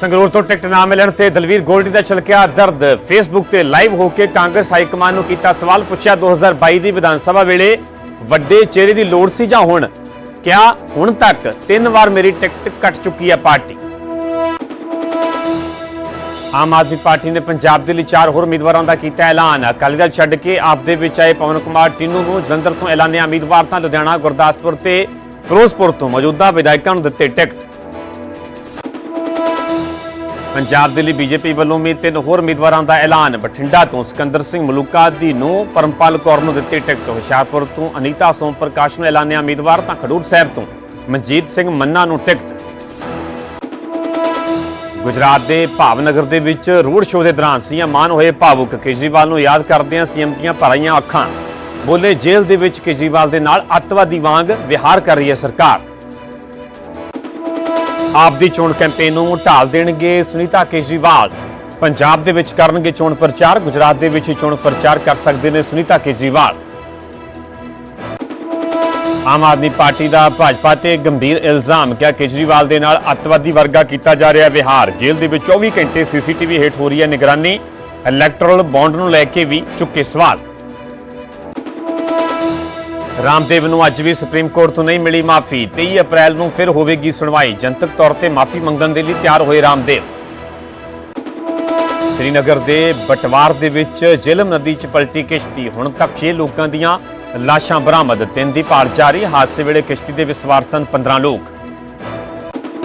ਸੰਗਰੂਰ ਤੋਂ ਟਿਕਟ ਨਾ ਮਿਲਣ ਤੇ ਦਲਵੀਰ ਗੋਲਡੀ ਦਾ ਛਲਕਿਆ ਦਰਦ। ਫੇਸਬੁੱਕ ਤੇ ਲਾਈਵ ਹੋ ਕੇ ਕਾਂਗਰਸ ਹਾਈ ਕਮਾਨ ਨੂੰ ਕੀਤਾ ਸਵਾਲ ਪੁੱਛਿਆ 2022 ਦੀ ਵਿਧਾਨ ਸਭਾ ਵੇਲੇ। ਵੱਡੇ ਚਿਹਰੇ ਦੀ ਲੋੜ ਸੀ ਜਾਂ ਹੁਣ? ਕਿਆ ਹੁਣ ਤੱਕ ਤਿੰਨ ਵਾਰ ਮੇਰੀ ਟਿਕਟ ਕੱਟ ਚੁੱਕੀ ਹੈ ਪਾਰਟੀ? ਆਮ ਆਦਮੀ ਪਾਰਟੀ ਨੇ ਪੰਜਾਬ ਦੇ ਲਈ ਚਾਰ ਹੋਰ ਉਮੀਦਵਾਰਾਂ ਦਾ ਕੀਤਾ ਐਲਾਨ। ਅਕਾਲੀ ਦਲ ਛੱਡ ਕੇ ਆਪ ਦੇ ਵਿੱਚ ਆਏ ਪਵਨ ਕੁਮਾਰ, ਟਿੰਨੂ ਨੂੰ ਜਲੰਧਰ ਤੋਂ ਐਲਾਨਿਆ ਉਮੀਦਵਾਰ ਤਾਂ ਲੁਧਿਆਣਾ, ਗੁਰਦਾਸਪੁਰ ਤੇ ਫਿਰੋਜ਼ਪੁਰ ਤੋਂ ਮੌਜੂਦਾ ਵਿਧਾਇਕਾਂ ਨੂੰ ਦਿੱਤੇ ਟਿਕਟ। ਪੰਜਾਬ ਦੇ ਲਈ ਬੀਜੇਪੀ ਵੱਲੋਂ ਵੀ ਤਿੰਨ ਹੋਰ ਉਮੀਦਵਾਰਾਂ ਦਾ ਐਲਾਨ। ਬਠਿੰਡਾ ਤੋਂ ਸਿਕੰਦਰ ਸਿੰਘ ਮਲੂਕਾ ਦੀ ਨੂੰ ਪਰਮਪਾਲ ਕੌਰ ਨੂੰ ਦਿੱਤੀ ਟਿਕਟ। ਹੁਸ਼ਿਆਰਪੁਰ ਤੋਂ ਅਨੀਤਾ ਸੋਮ ਪ੍ਰਕਾਸ਼ ਨੂੰ ਐਲਾਨਿਆ ਉਮੀਦਵਾਰ ਤਾਂ ਖਡੂਰ ਸਾਹਿਬ ਤੋਂ। ਮਨਜੀਤ ਸਿੰਘ ਮੰਨਾ ਨੂੰ ਟਿਕਟ। ਗੁਜਰਾਤ ਦੇ ਭਾਵਨਗਰ ਦੇ ਵਿੱਚ ਰੋਡ ਸ਼ੋਅ ਦੇ ਦੌਰਾਨ ਸੀਐਮ ਮਾਨ ਹੋਏ ਭਾਵੁਕ। ਕੇਜਰੀਵਾਲ ਨੂੰ ਯਾਦ ਕਰਦਿਆਂ ਸੀਐਮ ਦੀਆਂ ਭਰਾਈਆਂ ਅੱਖਾਂ। ਬੋਲੇ ਜੇਲ੍ਹ ਦੇ ਵਿੱਚ ਕੇਜਰੀਵਾਲ ਦੇ ਨਾਲ ਅੱਤਵਾਦੀ ਵਾਂਗ ਵਿਹਾਰ ਕਰ ਰਹੀ ਹੈ ਸਰਕਾਰ। ਆਪ ਦੀ ਚੋਣ ਕੈਂਪੇਨ ਨੂੰ ਢਾਲ ਦੇਣਗੇ ਸੁਨੀਤਾ ਕੇਜਰੀਵਾਲ। ਪੰਜਾਬ ਦੇ ਵਿੱਚ ਕਰਨਗੇ ਚੋਣ ਪ੍ਰਚਾਰ, ਗੁਜਰਾਤ ਦੇ ਵਿੱਚ ਚੋਣ ਪ੍ਰਚਾਰ ਕਰ ਸਕਦੇ ਨੇ ਸੁਨੀਤਾ ਕੇਜਰੀਵਾਲ। ਆਮ ਆਦਮੀ ਪਾਰਟੀ ਦਾ ਭਾਜਪਾ ਤੇ ਗੰਭੀਰ ਇਲਜ਼ਾਮ, ਕਿਹਾ ਕੇਜਰੀਵਾਲ ਦੇ ਨਾਲ ਅੱਤਵਾਦੀ ਵਰਗਾ ਕੀਤਾ ਜਾ ਰਿਹਾ ਵਿਹਾਰ। ਜੇਲ੍ਹ ਦੇ ਵਿੱਚ 24 ਘੰਟੇ ਸੀਸੀਟੀਵੀ ਹੇਠ ਹੋ ਰਹੀ ਹੈ ਨਿਗਰਾਨੀ। ਇਲੈਕਟਰਲ ਬੌਂਡ ਨੂੰ ਲੈ ਕੇ ਵੀ ਚੁੱਕੇ ਸਵਾਲ। ਰਾਮਦੇਵ ਨੂੰ ਅੱਜ ਵੀ ਸੁਪਰੀਮ ਕੋਰਟ ਤੋਂ ਨਹੀਂ ਮਿਲੀ ਮਾਫੀ। 23 ਅਪ੍ਰੈਲ ਨੂੰ ਫਿਰ ਹੋਵੇਗੀ ਸੁਣਵਾਈ। ਜਨਤਕ ਤੌਰ ਤੇ ਮਾਫੀ ਮੰਗਣ ਦੇ ਲਈ ਤਿਆਰ ਹੋਏ ਰਾਮਦੇਵ। ਸ੍ਰੀਨਗਰ ਦੇ ਬਟਵਾਰ ਦੇ ਵਿੱਚ ਜੇਲਮ ਨਦੀ 'ਚ ਪਲਟੀ ਕਿਸ਼ਤੀ। ਹੁਣ ਤੱਕ 6 ਲੋਕਾਂ ਦੀਆਂ ਲਾਸ਼ਾਂ ਬਰਾਮਦ। ਤਿੰਨ ਦੀ ਭਾਲ ਜਾਰੀ। ਹਾਦਸੇ ਵੇਲੇ ਕਿਸ਼ਤੀ ਦੇ ਵਿਸਵਾਰ ਸਨ 15 ਲੋਕ।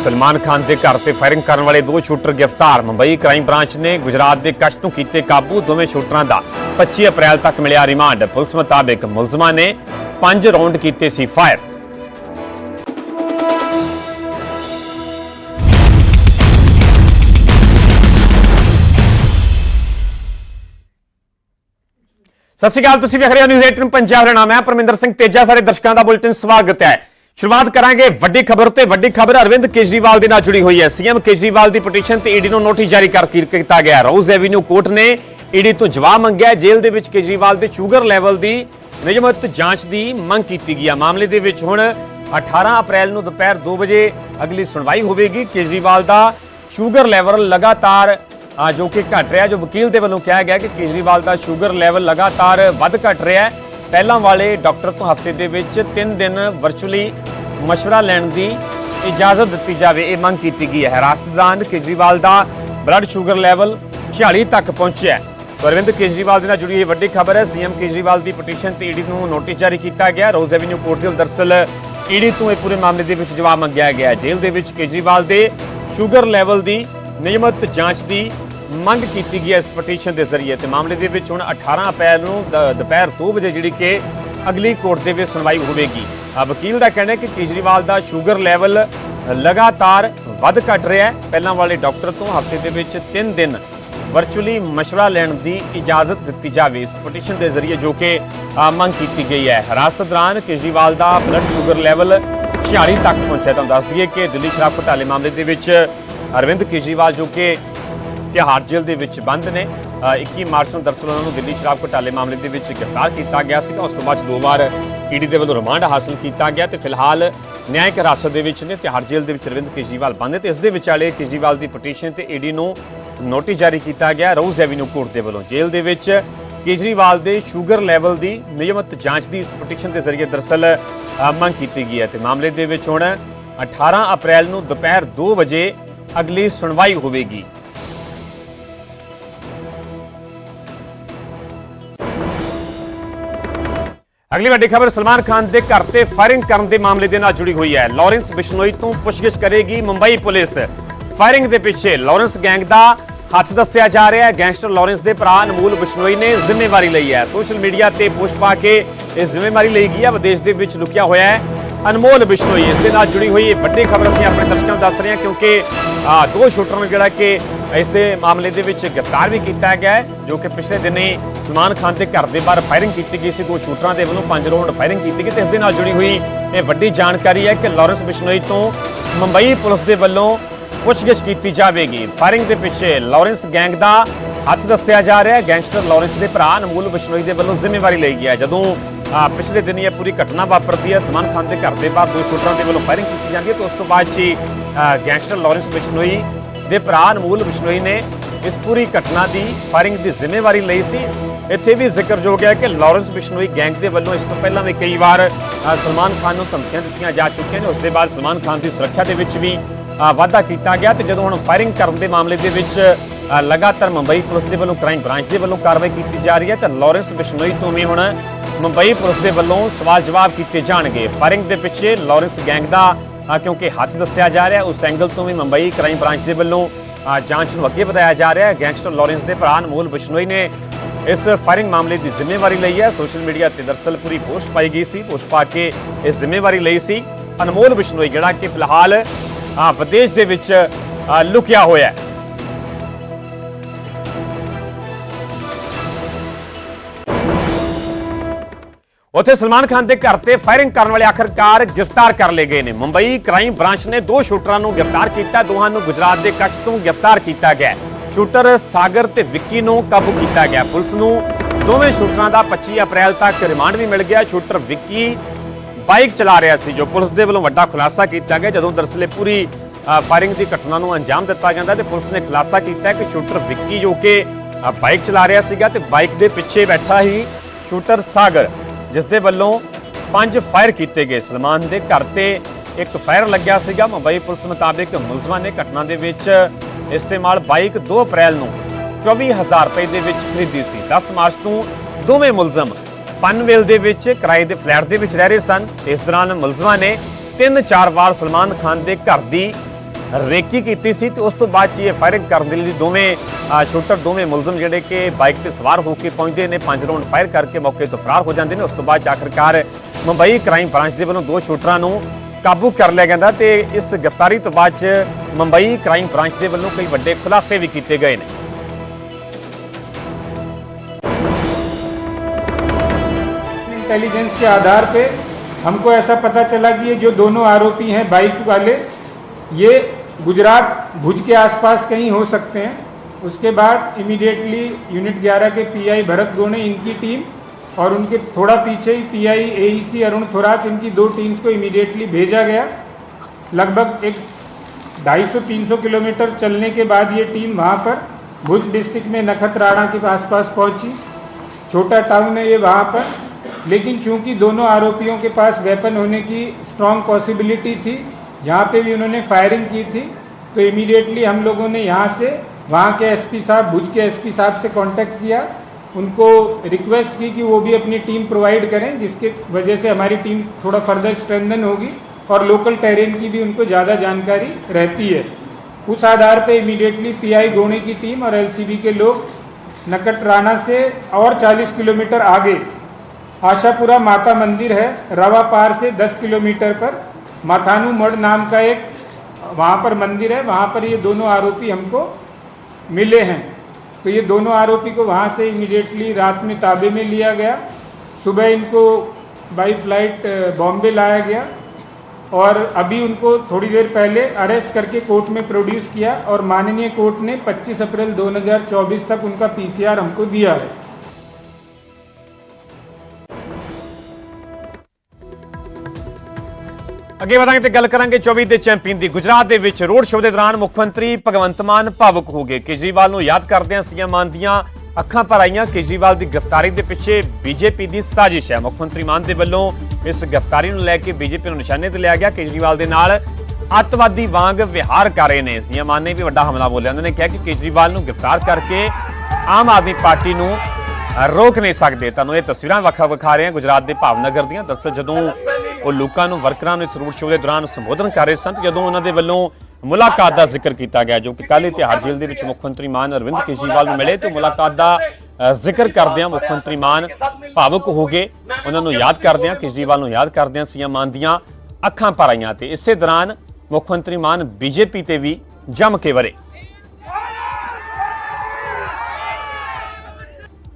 ਸਲਮਾਨ ਖਾਨ ਦੇ ਘਰ ਤੇ ਫਾਇਰਿੰਗ ਕਰਨ ਵਾਲੇ ਦੋ ਸ਼ੂਟਰ ਗ੍ਰਿਫਤਾਰ। ਮੁੰਬਈ ਕ੍ਰਾਈਮ ਬ੍ਰਾਂਚ ਨੇ ਗੁਜਰਾਤ ਦੇ ਕਸ਼ਟ ਨੂੰ ਕੀਤੇ ਕਾਬੂ। ਦੋਵੇਂ ਸ਼ੂਟਰਾਂ ਦਾ 25 ਅਪ੍ਰੈਲ ਤੱਕ ਮਿਲਿਆ ਰਿਮਾਂਡ। ਪੁਲਿਸ ਮੁਤਾਬਕ ਮੁਲਜ਼ਮਾਂ ਨੇ ਪੰਜ ਰਾਉਂਡ ਕੀਤੇ ਸੀ ਫਾਇਰ। ਸਤਿ ਸ਼੍ਰੀ ਅਕਾਲ, ਤੁਸੀਂ ਵੇਖ ਰਹੇ ਹੋ ਨਿਊਜ਼ 18 ਪੰਜਾਬ। ਦਾ ਨਾਮ ਪਰਮਿੰਦਰ ਸਿੰਘ ਤੇਜਾ। ਸਾਰੇ ਦਰਸ਼ਕਾਂ ਦਾ ਬੁਲੇਟਿਨ ਸਵਾਗਤ ਹੈ। ਸ਼ੁਰੂਆਤ ਕਰਾਂਗੇ ਵੱਡੀ ਖਬਰ ਤੇ ਵੱਡੀ ਖਬਰ ਅਰਵਿੰਦ ਕੇਜਰੀਵਾਲ ਦੇ ਨਾਲ ਜੁੜੀ ਹੋਈ ਹੈ। ਸੀਐਮ ਕੇਜਰੀਵਾਲ ਦੀ ਪਟੀਸ਼ਨ ਤੇ ਈਡੀ ਨੂੰ ਨੋਟਿਸ ਜਾਰੀ ਕਰ ਕੀਤਾ ਗਿਆ। ਰੋਜ਼ ਐਵੀਨਿਊ ਕੋਰਟ ਨੇ ਈਡੀ ਤੋਂ ਜਵਾਬ ਮੰਗਿਆ। ਜੇਲ੍ਹ ਦੇ ਵਿੱਚ ਕੇਜਰੀਵਾਲ ਦੇ ਸ਼ੂਗਰ ਲੈਵਲ ਦੀ ਨਿਯਮਤ ਜਾਂਚ ਦੀ ਮੰਗ ਕੀਤੀ ਗਈ ਹੈ ਮਾਮਲੇ ਦੇ ਵਿੱਚ ਹੁਣ 18 ਅਪ੍ਰੈਲ ਨੂੰ ਦੁਪਹਿਰ 2 ਵਜੇ ਅਗਲੀ ਸੁਣਵਾਈ ਹੋਵੇਗੀ। ਕੇਜਰੀਵਾਲ ਦਾ ਸ਼ੂਗਰ ਲੈਵਲ ਲਗਾਤਾਰ ਜੋ ਕਿ ਘਟ ਰਿਹਾ, ਜੋ ਵਕੀਲ ਦੇ ਵੱਲੋਂ ਕਿਹਾ ਗਿਆ ਕਿ ਕੇਜਰੀਵਾਲ ਦਾ ਸ਼ੂਗਰ ਲੈਵਲ ਲਗਾਤਾਰ ਵੱਧ ਘਟ ਰਿਹਾ ਹੈ। ਪਹਿਲਾਂ ਵਾਲੇ ਡਾਕਟਰ ਤੋਂ ਹਫ਼ਤੇ ਦੇ ਵਿੱਚ 3 ਦਿਨ ਵਰਚੁਅਲੀ ਮਸ਼ਵਰਾ ਲੈਣ ਦੀ ਇਜਾਜ਼ਤ ਦਿੱਤੀ ਜਾਵੇ, ਇਹ ਮੰਗ ਕੀਤੀ ਗਈ ਹੈ। ਹਿਰਾਸਤ ਦੌਰਾਨ ਕੇਜਰੀਵਾਲ ਦਾ ਬਲੱਡ ਸ਼ੂਗਰ ਲੈਵਲ 40 ਤੱਕ ਪਹੁੰਚਿਆ ਹੈ। ਅਰਵਿੰਦ ਕੇਜਰੀਵਾਲ ਦੇ ਨਾਲ ਜੁੜੀ ਇਹ ਵੱਡੀ ਖਬਰ ਹੈ। ਸੀਐਮ ਕੇਜਰੀਵਾਲ ਦੀ ਪਟੀਸ਼ਨ ਤੇ ਈਡੀ ਨੂੰ ਨੋਟਿਸ ਜਾਰੀ ਕੀਤਾ ਗਿਆ। ਰੋਜ਼ ਐਵੀਨਿਊ ਕੋਰਟ ਦੇ ਵੱਲੋਂ ਦਰਸਲ ਈਡੀ ਤੋਂ ਇਹ ਪੂਰੇ ਮਾਮਲੇ ਦੇ ਵਿੱਚ ਜਵਾਬ ਮੰਗਿਆ ਗਿਆ। ਜੇਲ੍ਹ ਦੇ ਵਿੱਚ ਕੇਜਰੀਵਾਲ ਦੇ ਸ਼ੂਗਰ ਲੈਵਲ ਦੀ ਨਿਯਮਤ ਜਾਂਚ ਦੀ ਮੰਗ ਕੀਤੀ ਗਈ ਹੈ ਇਸ ਪਟੀਸ਼ਨ ਦੇ ਜ਼ਰੀਏ। ਤੇ ਮਾਮਲੇ ਦੇ ਵਿੱਚ ਹੁਣ 18 ਅਪ੍ਰੈਲ ਨੂੰ ਦੁਪਹਿਰ 2 ਵਜੇ ਜਿਹੜੀ ਕਿ ਅਗਲੀ ਕੋਰਟ ਦੇ ਵਿੱਚ ਸੁਣਵਾਈ ਹੋਵੇਗੀ। ਆ ਵਕੀਲ ਦਾ ਕਹਿਣਾ ਹੈ ਕਿ ਕੇਜਰੀਵਾਲ ਦਾ ਸ਼ੂਗਰ ਲੈਵਲ ਲਗਾਤਾਰ ਵੱਧ ਘਟ ਰਿਹਾ ਹੈ। ਪਹਿਲਾਂ ਵਾਲੇ ਡਾਕਟਰ ਤੋਂ ਹਫ਼ਤੇ ਦੇ ਵਿੱਚ 3 ਦਿਨ ਵਰਚੁਅਲੀ ਮਸ਼ਵਰਾ ਲੈਣ ਦੀ ਇਜਾਜ਼ਤ ਦਿੱਤੀ ਜਾਵੇ। ਇਸ ਪਟੀਸ਼ਨ ਦੇ ਜ਼ਰੀਏ ਜੋ ਕਿ ਮੰਗ ਕੀਤੀ ਗਈ ਹੈ। ਹਿਰਾਸਤ ਦੌਰਾਨ ਕੇਜਰੀਵਾਲ ਦਾ ਬਲੱਡ ਸ਼ੂਗਰ ਲੈਵਲ 40 ਤੱਕ ਪਹੁੰਚਿਆ ਤੁਹਾਨੂੰ ਦੱਸ ਦਈਏ ਕਿ ਦਿੱਲੀ ਸ਼ਰਾਬ ਘੁਟਾਲੇ ਮਾਮਲੇ ਦੇ ਵਿੱਚ ਅਰਵਿੰਦ ਕੇਜਰੀਵਾਲ ਜੋ ਕਿ ਤਿਹਾੜ ਜੇਲ੍ਹ ਦੇ ਵਿੱਚ ਬੰਦ ਨੇ ਅ, 21 ਮਾਰਚ ਨੂੰ ਦਰਅਸਲ ਉਹਨਾਂ ਨੂੰ ਦਿੱਲੀ ਸ਼ਰਾਬ ਘੁਟਾਲੇ ਮਾਮਲੇ ਦੇ ਵਿੱਚ ਗ੍ਰਿਫਤਾਰ ਕੀਤਾ ਗਿਆ ਸੀਗਾ। ਉਸ ਤੋਂ ਬਾਅਦ ਦੋ ਵਾਰ ਈਡੀ ਦੇ ਵੱਲੋਂ ਰਿਮਾਂਡ ਹਾਸਲ ਕੀਤਾ ਗਿਆ ਤੇ ਫਿਲਹਾਲ ਨਿਆਇਕ ਹਿਰਾਸਤ ਦੇ ਵਿੱਚ ਨੇ। ਤਿਹਾੜ ਜੇਲ੍ਹ ਦੇ ਵਿੱਚ ਅਰਵਿੰਦ ਕੇਜਰੀਵਾਲ ਬੰਦ ਨੇ ਤੇ ਇਸ ਦੇ ਵਿਚਾਲੇ ਕੇਜਰੀਵਾਲ ਦੀ ਪਟੀਸ਼ਨ ਤੇ ਈਡੀ ਨੂੰ ਨੋਟਿਸ ਜਾਰੀ ਕੀਤਾ ਗਿਆ। ਰੋਜ਼ ਐਵੀਨਿਊ ਕੋਰਟ ਦੇ ਵੱਲੋਂ ਜੇਲ੍ਹ ਦੇ ਵਿੱਚ ਕੇਜਰੀਵਾਲ ਦੇ ਸ਼ੂਗਰ ਲੈਵਲ ਦੀ ਨਿਯਮਤ ਜਾਂਚ ਦੀ ਪਟੀਸ਼ਨ ਦੇ ਜ਼ਰੀਏ ਦਰਅਸਲ ਮੰਗ ਕੀਤੀ ਗਈ ਹੈ। ਤੇ ਮਾਮਲੇ ਦੇ ਵਿੱਚ ਹੁਣ 18 ਅਪ੍ਰੈਲ ਨੂੰ ਦੁਪਹਿਰ 2 ਵਜੇ ਅਗਲੀ ਸੁਣਵਾਈ ਹੋਵੇਗੀ। ਅਗਲੀ ਵੱਡੀ ਖਬਰ, ਸਲਮਾਨ ਖਾਨ ਦੇ ਘਰ ਤੇ ਫਾਇਰਿੰਗ ਕਰਨ ਦੇ ਮਾਮਲੇ ਦੇ ਨਾਲ ਜੁੜੀ ਹੋਈ ਹੈ। ਲਾਰੈਂਸ ਬਿਸ਼ਨੋਈ ਤੋਂ ਪੁੱਛਗਿੱਛ ਕਰੇਗੀ ਮੁੰਬਈ ਪੁਲਿਸ। ਫਾਇਰਿੰਗ ਦੇ ਪਿੱਛੇ ਲਾਰੈਂਸ ਗੈਂਗ ਦਾ ਹੱਥ ਦੱਸਿਆ ਜਾ ਰਿਹਾ ਹੈ, ਗੈਂਗਸਟਰ ਲਾਰੈਂਸ ਦੇ ਭਰਾ ਅਨਮੋਲ ਬਿਸ਼ਨੋਈ ਨੇ ਜ਼ਿੰਮੇਵਾਰੀ ਲਈ ਹੈ। ਸੋਸ਼ਲ ਮੀਡੀਆ ਤੇ ਪੋਸਟ ਪਾ ਕੇ ਇਹ ਜ਼ਿੰਮੇਵਾਰੀ ਲਈ ਗਈ ਹੈ ਵਿਦੇਸ਼ ਦੇ ਵਿੱਚ ਲੁਕਿਆ ਹੋਇਆ ਹੈ। ਅਨਮੋਲ ਬਿਸ਼ਨੋਈ ਇਸ ਦੇ ਨਾਲ ਜੁੜੀ ਹੋਈ ਇਹ ਵੱਡੀ ਖਬਰ ਅਸੀਂ ਆਪਣੇ ਦਰਸ਼ਕਾਂ ਨੂੰ ਦੱਸ ਰਹੇ ਹਾਂ, ਕਿਉਂਕਿ ਦੋ ਸ਼ੂਟਰਾਂ ਨੂੰ ਜਿਹੜਾ ਕਿ ਇਸ ਦੇ ਮਾਮਲੇ ਦੇ ਵਿੱਚ ਗ੍ਰਿਫਤਾਰ ਵੀ ਕੀਤਾ ਗਿਆ ਹੈ, ਜੋ ਕਿ ਪਿਛਲੇ ਦਿਨੀ ਸਲਮਾਨ ਖਾਨ ਦੇ ਘਰ ਦੇ ਬਾਹਰ ਫਾਇਰਿੰਗ ਕੀਤੀ ਗਈ ਸੀ। ਦੋ ਸ਼ੂਟਰਾਂ ਦੇ ਵੱਲੋਂ ਪੰਜ ਰਾਉਂਡ ਫਾਇਰਿੰਗ ਕੀਤੀ ਗਈ ਤੇ ਇਸ ਦੇ ਨਾਲ ਜੁੜੀ ਹੋਈ ਇਹ ਵੱਡੀ ਜਾਣਕਾਰੀ ਹੈ ਕਿ ਲਾਰੈਂਸ ਬਿਸ਼ਨੋਈ ਤੋਂ ਮੁੰਬਈ ਪੁਲਿਸ ਦੇ ਵੱਲੋਂ ਪੁੱਛਗਿੱਛ ਕੀਤੀ ਜਾਵੇਗੀ। ਫਾਇਰਿੰਗ ਦੇ ਪਿੱਛੇ ਲਾਰੈਂਸ ਗੈਂਗ ਦਾ ਹੱਥ ਦੱਸਿਆ ਜਾ ਰਿਹਾ ਹੈ। ਗੈਂਗਸਟਰ ਲਾਰੈਂਸ ਦੇ ਭਰਾ ਅਨਮੋਲ ਬਿਸ਼ਨੋਈ ਦੇ ਵੱਲੋਂ ਜ਼ਿੰਮੇਵਾਰੀ ਲਈ ਗਈ ਹੈ। ਜਦੋਂ ਪਿਛਲੇ ਦਿਨ ਇਹ ਪੂਰੀ ਘਟਨਾ ਵਾਪਰਦੀ ਹੈ ਸਲਮਾਨ ਖਾਨ ਦੇ ਘਰ ਦੇ ਬਾਹਰ ਦੋ ਸ਼ੂਟਰਾਂ ਦੇ ਵੱਲੋਂ ਫਾਇਰਿੰਗ ਕੀਤੀ ਜਾਂਦੀ ਹੈ ਤੇ ਉਸ ਤੋਂ ਬਾਅਦ 'ਚ ਹੀ, ਗੈਂਗਸਟਰ ਲਾਰੈਂਸ ਬਿਸ਼ਨੋਈ ਦੇ ਭਰਾ ਅਨਮੋਲ ਬਿਸ਼ਨੋਈ ਨੇ ਇਸ ਪੂਰੀ ਘਟਨਾ ਦੀ ਫਾਇਰਿੰਗ ਦੀ ਜ਼ਿੰਮੇਵਾਰੀ ਲਈ ਸੀ। ਇੱਥੇ ਵੀ ਜ਼ਿਕਰਯੋਗ ਹੈ ਕਿ ਲਾਰੈਂਸ ਬਿਸ਼ਨੋਈ ਗੈਂਗ ਦੇ ਵੱਲੋਂ ਇਸ ਤੋਂ ਪਹਿਲਾਂ ਵੀ ਕਈ ਵਾਰ ਸਲਮਾਨ ਖਾਨ ਨੂੰ ਧਮਕੀਆਂ ਦਿੱਤੀਆਂ ਜਾ ਚੁੱਕੀਆਂ ਨੇ। ਉਸ ਦੇ ਬਾਅਦ ਸਲਮਾਨ ਖਾਨ ਦੀ ਸੁਰੱਖਿਆ ਦੇ ਵਿੱਚ ਵੀ ਅ, ਵਾਧਾ ਕੀਤਾ ਗਿਆ ਤੇ ਜਦੋਂ ਹੁਣ ਫਾਇਰਿੰਗ ਕਰਨ ਦੇ ਮਾਮਲੇ ਦੇ ਵਿੱਚ ਲਗਾਤਾਰ ਮੁੰਬਈ ਪੁਲਿਸ ਦੇ ਵੱਲੋਂ ਕ੍ਰਾਈਮ ਬ੍ਰਾਂਚ ਦੇ ਵੱਲੋਂ ਕਾਰਵਾਈ ਕੀਤੀ ਜਾ ਰਹੀ ਹੈ ਤਾਂ ਲਾਰੈਂਸ ਬਿਸ਼ਨੋਈ ਤੋਂ ਵੀ ਹੁਣ ਮੁੰਬਈ ਪੁਲਿਸ ਦੇ ਵੱਲੋਂ ਸਵਾਲ ਜਵਾਬ ਕੀਤੇ ਜਾਣਗੇ। ਫਾਇਰਿੰਗ ਦੇ ਪਿੱਛੇ ਲਾਰੈਂਸ ਗੈਂਗ ਦਾ ਕਿਉਂਕਿ ਹੱਥ ਦੱਸਿਆ ਜਾ ਰਿਹਾ ਉਸ ਐਂਗਲ ਤੋਂ ਵੀ ਮੁੰਬਈ ਕ੍ਰਾਈਮ ਬ੍ਰਾਂਚ ਦੇ ਵੱਲੋਂ ਜਾਂਚ ਨੂੰ ਅੱਗੇ ਵਧਾਇਆ ਜਾ ਰਿਹਾ ਹੈ। ਗੈਂਗਸਟਰ ਲਾਰੈਂਸ ਦੇ ਭਰਾ ਅਨਮੋਲ ਬਿਸ਼ਨੋਈ ਨੇ ਇਸ ਫਾਇਰਿੰਗ ਮਾਮਲੇ ਦੀ ਜ਼ਿੰਮੇਵਾਰੀ ਲਈ ਹੈ। ਸੋਸ਼ਲ ਮੀਡੀਆ ਤੇ ਦਰਸਲ ਪੂਰੀ ਪੋਸਟ ਪਾਈ ਗਈ ਸੀ ਪੋਸਟ ਪਾ ਕੇ ਇਸ ਜ਼ਿੰਮੇਵਾਰੀ ਲਈ ਸੀ। ਅਨਮੋਲ ਬਿਸ਼ਨੋਈ ਜਿਹੜਾ ਕਿ ਫਿਲਹਾਲ ਅ, ਵਿਦੇਸ਼ ਦੇ ਵਿੱਚ ਅ, ਲੁਕਿਆ ਹੋਇਆ ਹੈ। ਉੱਥੇ ਸਲਮਾਨ ਖਾਨ ਦੇ ਘਰ ਤੇ ਫਾਇਰਿੰਗ ਕਰਨ ਵਾਲੇ ਆਖਰਕਾਰ ਗ੍ਰਿਫਤਾਰ ਕਰ ਲਏ ਗਏ ਨੇ। ਮੁੰਬਈ ਕ੍ਰਾਈਮ ਬ੍ਰਾਂਚ ਨੇ ਦੋ ਸ਼ੂਟਰਾਂ ਨੂੰ ਗ੍ਰਿਫਤਾਰ ਕੀਤਾ ਦੋਹਾਂ ਨੂੰ ਗੁਜਰਾਤ ਦੇ ਕੱਛ ਤੋਂ ਗ੍ਰਿਫਤਾਰ ਕੀਤਾ ਗਿਆ ਸ਼ੂਟਰ ਸਾਗਰ ਤੇ ਵਿੱਕੀ ਨੂੰ ਕਾਬੂ ਕੀਤਾ ਗਿਆ। ਪੁਲਿਸ ਨੂੰ ਦੋਵੇਂ ਸ਼ੂਟਰਾਂ ਦਾ 25 ਅਪ੍ਰੈਲ ਤੱਕ ਰਿਮਾਂਡ ਵੀ ਮਿਲ ਗਿਆ। ਸ਼ੂਟਰ ਵਿੱਕੀ ਬਾਈਕ ਚਲਾ ਰਿਹਾ ਸੀ, ਜੋ ਪੁਲਿਸ ਦੇ ਵੱਲੋਂ ਵੱਡਾ ਖੁਲਾਸਾ ਕੀਤਾ ਗਿਆ, ਜਦੋਂ ਦਰਸਲੇ ਪੂਰੀ ਫਾਇਰਿੰਗ ਦੀ ਘਟਨਾ ਨੂੰ ਅੰਜਾਮ ਦਿੱਤਾ ਜਾਂਦਾ ਤੇ ਪੁਲਿਸ ਨੇ ਖੁਲਾਸਾ ਕੀਤਾ ਕਿ ਸ਼ੂਟਰ ਵਿੱਕੀ ਜੋ ਕਿ ਬਾਈਕ ਚਲਾ ਰਿਹਾ ਸੀਗਾ ਤੇ ਬਾਈਕ ਦੇ ਪਿੱਛੇ ਬੈਠਾ ਹੀ ਸ਼ੂਟਰ ਸਾਗਰ, ਜਿਸ ਦੇ ਵੱਲੋਂ ਪੰਜ ਫਾਇਰ ਕੀਤੇ ਗਏ। ਸਲਮਾਨ ਦੇ ਘਰ ਤੇ ਇੱਕ ਫਾਇਰ ਲੱਗਿਆ ਸੀਗਾ। ਮੁੰਬਈ ਪੁਲਿਸ ਮੁਤਾਬਿਕ ਮੁਲਜ਼ਮਾਂ ਨੇ ਘਟਨਾ ਦੇ ਵਿੱਚ ਇਸਤੇਮਾਲ ਬਾਈਕ 2 ਅਪ੍ਰੈਲ ਨੂੰ 24000 ਰੁਪਏ ਦੇ ਵਿੱਚ ਖਰੀਦੀ ਸੀ। 10 ਮਾਰਚ ਤੋਂ ਦੋਵੇਂ ਮੁਲਜ਼ਮ ਪਨਵੇਲ ਦੇ ਵਿੱਚ, ਕਿਰਾਏ ਦੇ ਫਲੈਟ ਦੇ ਵਿੱਚ ਰਹਿ ਰਹੇ ਸਨ। ਇਸ ਦੌਰਾਨ ਮੁਲਜ਼ਮਾਂ ਨੇ ਤਿੰਨ ਚਾਰ ਵਾਰ ਸਲਮਾਨ ਖਾਨ ਦੇ ਘਰ ਦੀ ਰੇਕੀ ਕੀਤੀ ਸੀ ਤੇ ਉਸ ਤੋਂ ਬਾਅਦ 'ਚ ਇਹ ਫਾਇਰਿੰਗ ਕਰਨ ਦੇ ਲਈ ਦੋਵੇਂ ਸ਼ੂਟਰ ਦੋਵੇਂ ਮੁਲਜ਼ਮ ਜਿਹੜੇ ਕਿ ਬਾਈਕ ਤੇ ਸਵਾਰ ਹੋ ਕੇ ਪਹੁੰਚਦੇ ਨੇ, ਪੰਜ ਰਾਉਂਡ ਫਾਇਰ ਕਰਕੇ ਮੌਕੇ ਤੋਂ ਫਰਾਰ ਹੋ ਜਾਂਦੇ ਨੇ। ਉਸ ਤੋਂ ਬਾਅਦ 'ਚ ਆਖਰਕਾਰ ਮੁੰਬਈ ਕ੍ਰਾਈਮ ਬ੍ਰਾਂਚ ਦੇ ਵੱਲੋਂ ਦੋ ਸ਼ੂਟਰਾਂ ਨੂੰ ਕਾਬੂ ਕਰ ਲਿਆ ਜਾਂਦਾ ਤੇ ਇਸ ਗ੍ਰਿਫਤਾਰੀ ਤੋਂ ਬਾਅਦ 'ਚ ਮੁੰਬਈ ਕ੍ਰਾਈਮ ਬ੍ਰਾਂਚ ਦੇ ਵੱਲੋਂ ਕਈ ਵੱਡੇ ਖੁਲਾਸੇ ਵੀ ਕੀਤੇ ਗਏ ਨੇ। इंटेलिजेंस के आधार पे हमको ऐसा पता चला कि ये जो दोनों आरोपी हैं बाइक वाले, ये गुजरात भुज के आसपास कहीं हो सकते हैं। उसके बाद इमीडिएटली यूनिट 11 के पीआई भरत गोने इनकी टीम और उनके थोड़ा पीछे ही पीआई एईसी अरुण थोरात, इनकी दो टीम्स को इमीडिएटली भेजा गया। लगभग एक 250-300 किलोमीटर चलने के बाद ये टीम वहाँ पर भुज डिस्ट्रिक्ट में नखत राणा के आसपास पहुँची। छोटा टाउन है ये वहाँ पर। लेकिन चूँकि दोनों आरोपियों के पास वेपन होने की स्ट्रॉन्ग पॉसिबिलिटी थी, यहाँ पे भी उन्होंने फायरिंग की थी तो इमीडिएटली हम लोगों ने यहाँ से वहाँ के एसपी साहब, भुज के एसपी साहब से कांटेक्ट किया। उनको रिक्वेस्ट की कि वो भी अपनी टीम प्रोवाइड करें, जिसके वजह से हमारी टीम थोड़ा फर्दर स्ट्रेंथन होगी और लोकल टेरेन की भी उनको ज़्यादा जानकारी रहती है। उस आधार पर इमीडिएटली पीआई गोणे की टीम और एलसीबी के लोग नकट राणा से और 40 किलोमीटर आगे आशापुरा माता मंदिर है, रवा पार से 10 किलोमीटर पर। माथानू मढ़ नाम का एक, वहाँ पर मंदिर है, वहाँ पर ये दोनों आरोपी हमको मिले हैं। तो ये दोनों आरोपी को वहाँ से इमिडिएटली रात में ताबे में लिया गया। सुबह इनको बाई फ़्लाइट बॉम्बे लाया गया और अभी उनको थोड़ी देर पहले अरेस्ट करके कोर्ट में प्रोड्यूस किया और माननीय कोर्ट ने 25 अप्रैल 2024 तक उनका पीसीआर हमको दिया है। ਅੱਗੇ ਵਧਾਂਗੇ ਤੇ ਗੱਲ ਕਰਾਂਗੇ 24 ਦੇ ਚੈਂਪੀਅਨ ਦੀ। ਗੁਜਰਾਤ ਦੇ ਵਿੱਚ ਰੋਡ ਸ਼ੋਅ ਦੇ ਦੌਰਾਨ ਮੁੱਖ ਮੰਤਰੀ ਭਗਵੰਤ ਮਾਨ ਭਾਵੁਕ ਹੋ ਗਏ। ਕੇਜਰੀਵਾਲ ਨੂੰ ਯਾਦ ਕਰਦਿਆਂ ਸੀਐਮ ਮਾਨ ਦੀਆਂ ਅੱਖਾਂ ਭਰ ਆਈਆਂ। ਕੇਜਰੀਵਾਲ ਦੀ ਗ੍ਰਿਫਤਾਰੀ ਦੇ ਪਿੱਛੇ ਬੀਜੇਪੀ ਦੀ ਸਾਜ਼ਿਸ਼ ਹੈ। ਮੁੱਖ ਮੰਤਰੀ ਮਾਨ ਦੇ ਵੱਲੋਂ ਇਸ ਗ੍ਰਿਫਤਾਰੀ ਨੂੰ ਲੈ ਕੇ ਬੀਜੇਪੀ ਨੂੰ ਨਿਸ਼ਾਨੇ ਤੇ ਲਿਆ ਗਿਆ। ਕੇਜਰੀਵਾਲ ਦੇ ਨਾਲ ਅੱਤਵਾਦੀ ਵਾਂਗ ਵਿਹਾਰ ਕਰ ਰਹੇ ਨੇ। ਸੀਐਮ ਮਾਨ ਨੇ ਵੀ ਵੱਡਾ ਹਮਲਾ ਬੋਲਿਆ। ਉਹਨਾਂ ਨੇ ਕਿਹਾ ਕਿ ਕੇਜਰੀਵਾਲ ਨੂੰ ਗ੍ਰਿਫਤਾਰ ਕਰਕੇ ਆਮ ਆਦਮੀ ਪਾਰਟੀ ਨੂੰ ਰੋਕ ਨਹੀਂ ਸਕਦੇ। ਤੁਹਾਨੂੰ ਇਹ ਤਸਵੀਰਾਂ ਵੱਖਾ ਵਿਖਾ ਰਹੇ ਹਾਂ ਗੁਜਰਾਤ ਦੇ ਭਾਵਨਗਰ ਦੀਆਂ। ਦਰਅਸਲ ਜਦੋਂ ਉਹ ਲੋਕਾਂ ਨੂੰ ਵਰਕਰਾਂ ਨੂੰ ਇਸ ਰੋਡ ਸ਼ੋਅ ਦੇ ਦੌਰਾਨ ਸੰਬੋਧਨ ਕਰ ਰਹੇ ਸਨ ਤੇ ਜਦੋਂ ਉਹਨਾਂ ਦੇ ਵੱਲੋਂ ਮੁਲਾਕਾਤ ਦਾ ਜ਼ਿਕਰ ਕੀਤਾ ਗਿਆ ਜੋ ਕਿ ਕੱਲ੍ਹ ਤਿਹਾੜ ਜੇਲ੍ਹ ਦੇ ਵਿੱਚ ਮੁੱਖ ਮੰਤਰੀ ਮਾਨ ਅਰਵਿੰਦ ਕੇਜਰੀਵਾਲ ਨੂੰ ਮਿਲੇ ਤੇ ਮੁਲਾਕਾਤ ਦਾ ਅ, ਜ਼ਿਕਰ ਕਰਦਿਆਂ ਮੁੱਖ ਮੰਤਰੀ ਮਾਨ ਭਾਵੁਕ ਹੋ ਗਏ ਉਹਨਾਂ ਨੂੰ ਯਾਦ ਕਰਦਿਆਂ ਕੇਜਰੀਵਾਲ ਨੂੰ ਯਾਦ ਕਰਦਿਆਂ ਸੀਐਮ ਮਾਨ ਦੀਆਂ ਅੱਖਾਂ ਭਰ ਆਈਆਂ ਤੇ ਇਸੇ ਦੌਰਾਨ ਮੁੱਖ ਮੰਤਰੀ ਮਾਨ ਬੀਜੇਪੀ ਤੇ ਵੀ ਜੰਮ ਕੇ ਵਰੇ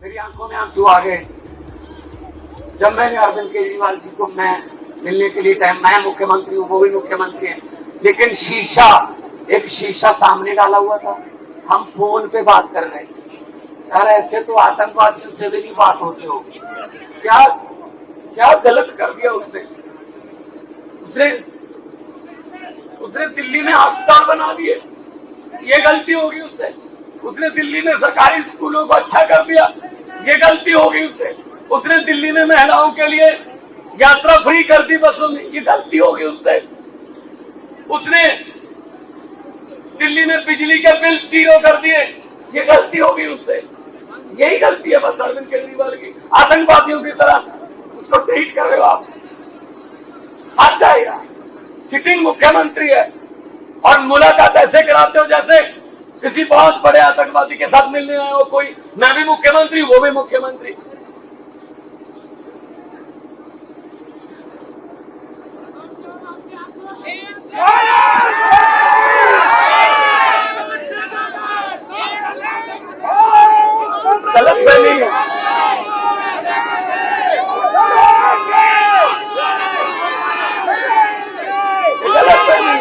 मेरी आंखों में आंसू आ गए जब मैंने अरविंद केजरीवाल जी को मैं मिलने के लिए टाइम मैं मुख्यमंत्री हूँ, वो भी मुख्यमंत्री हैं। लेकिन शीशा, एक शीशा सामने डाला हुआ था। हम फ़ोन पे बात कर रहे यार, ऐसे तो आतंकवादियों से भी नहीं बात होती होगी। क्या क्या गलत कर दिया उसने? उसने उसने दिल्ली में अस्पताल बना दिए। ये गलती होगी उससे। उसने दिल्ली में सरकारी स्कूलों को अच्छा कर दिया। ये गलती होगी उससे। उसने दिल्ली में महिलाओं के लिए यात्रा फ्री कर दी, बस ये गलती होगी उससे उसने दिल्ली में बिजली के बिल ज़ीरो कर दिए। ये गलती होगी उससे यही गलती है बस अरविंद केजरीवाल की। आतंकवादियों की तरह उसको ट्रीट कर रहे हो आप। हट जाएगा सिटिंग मुख्यमंत्री है और मुलाकात ऐसे कराते हो जैसे किसी बहुत बड़े आतंकवादी के साथ मिलने आए हो कोई। मैं भी मुख्यमंत्री, वो भी मुख्यमंत्री गलत फहमी है ये गलत फहमी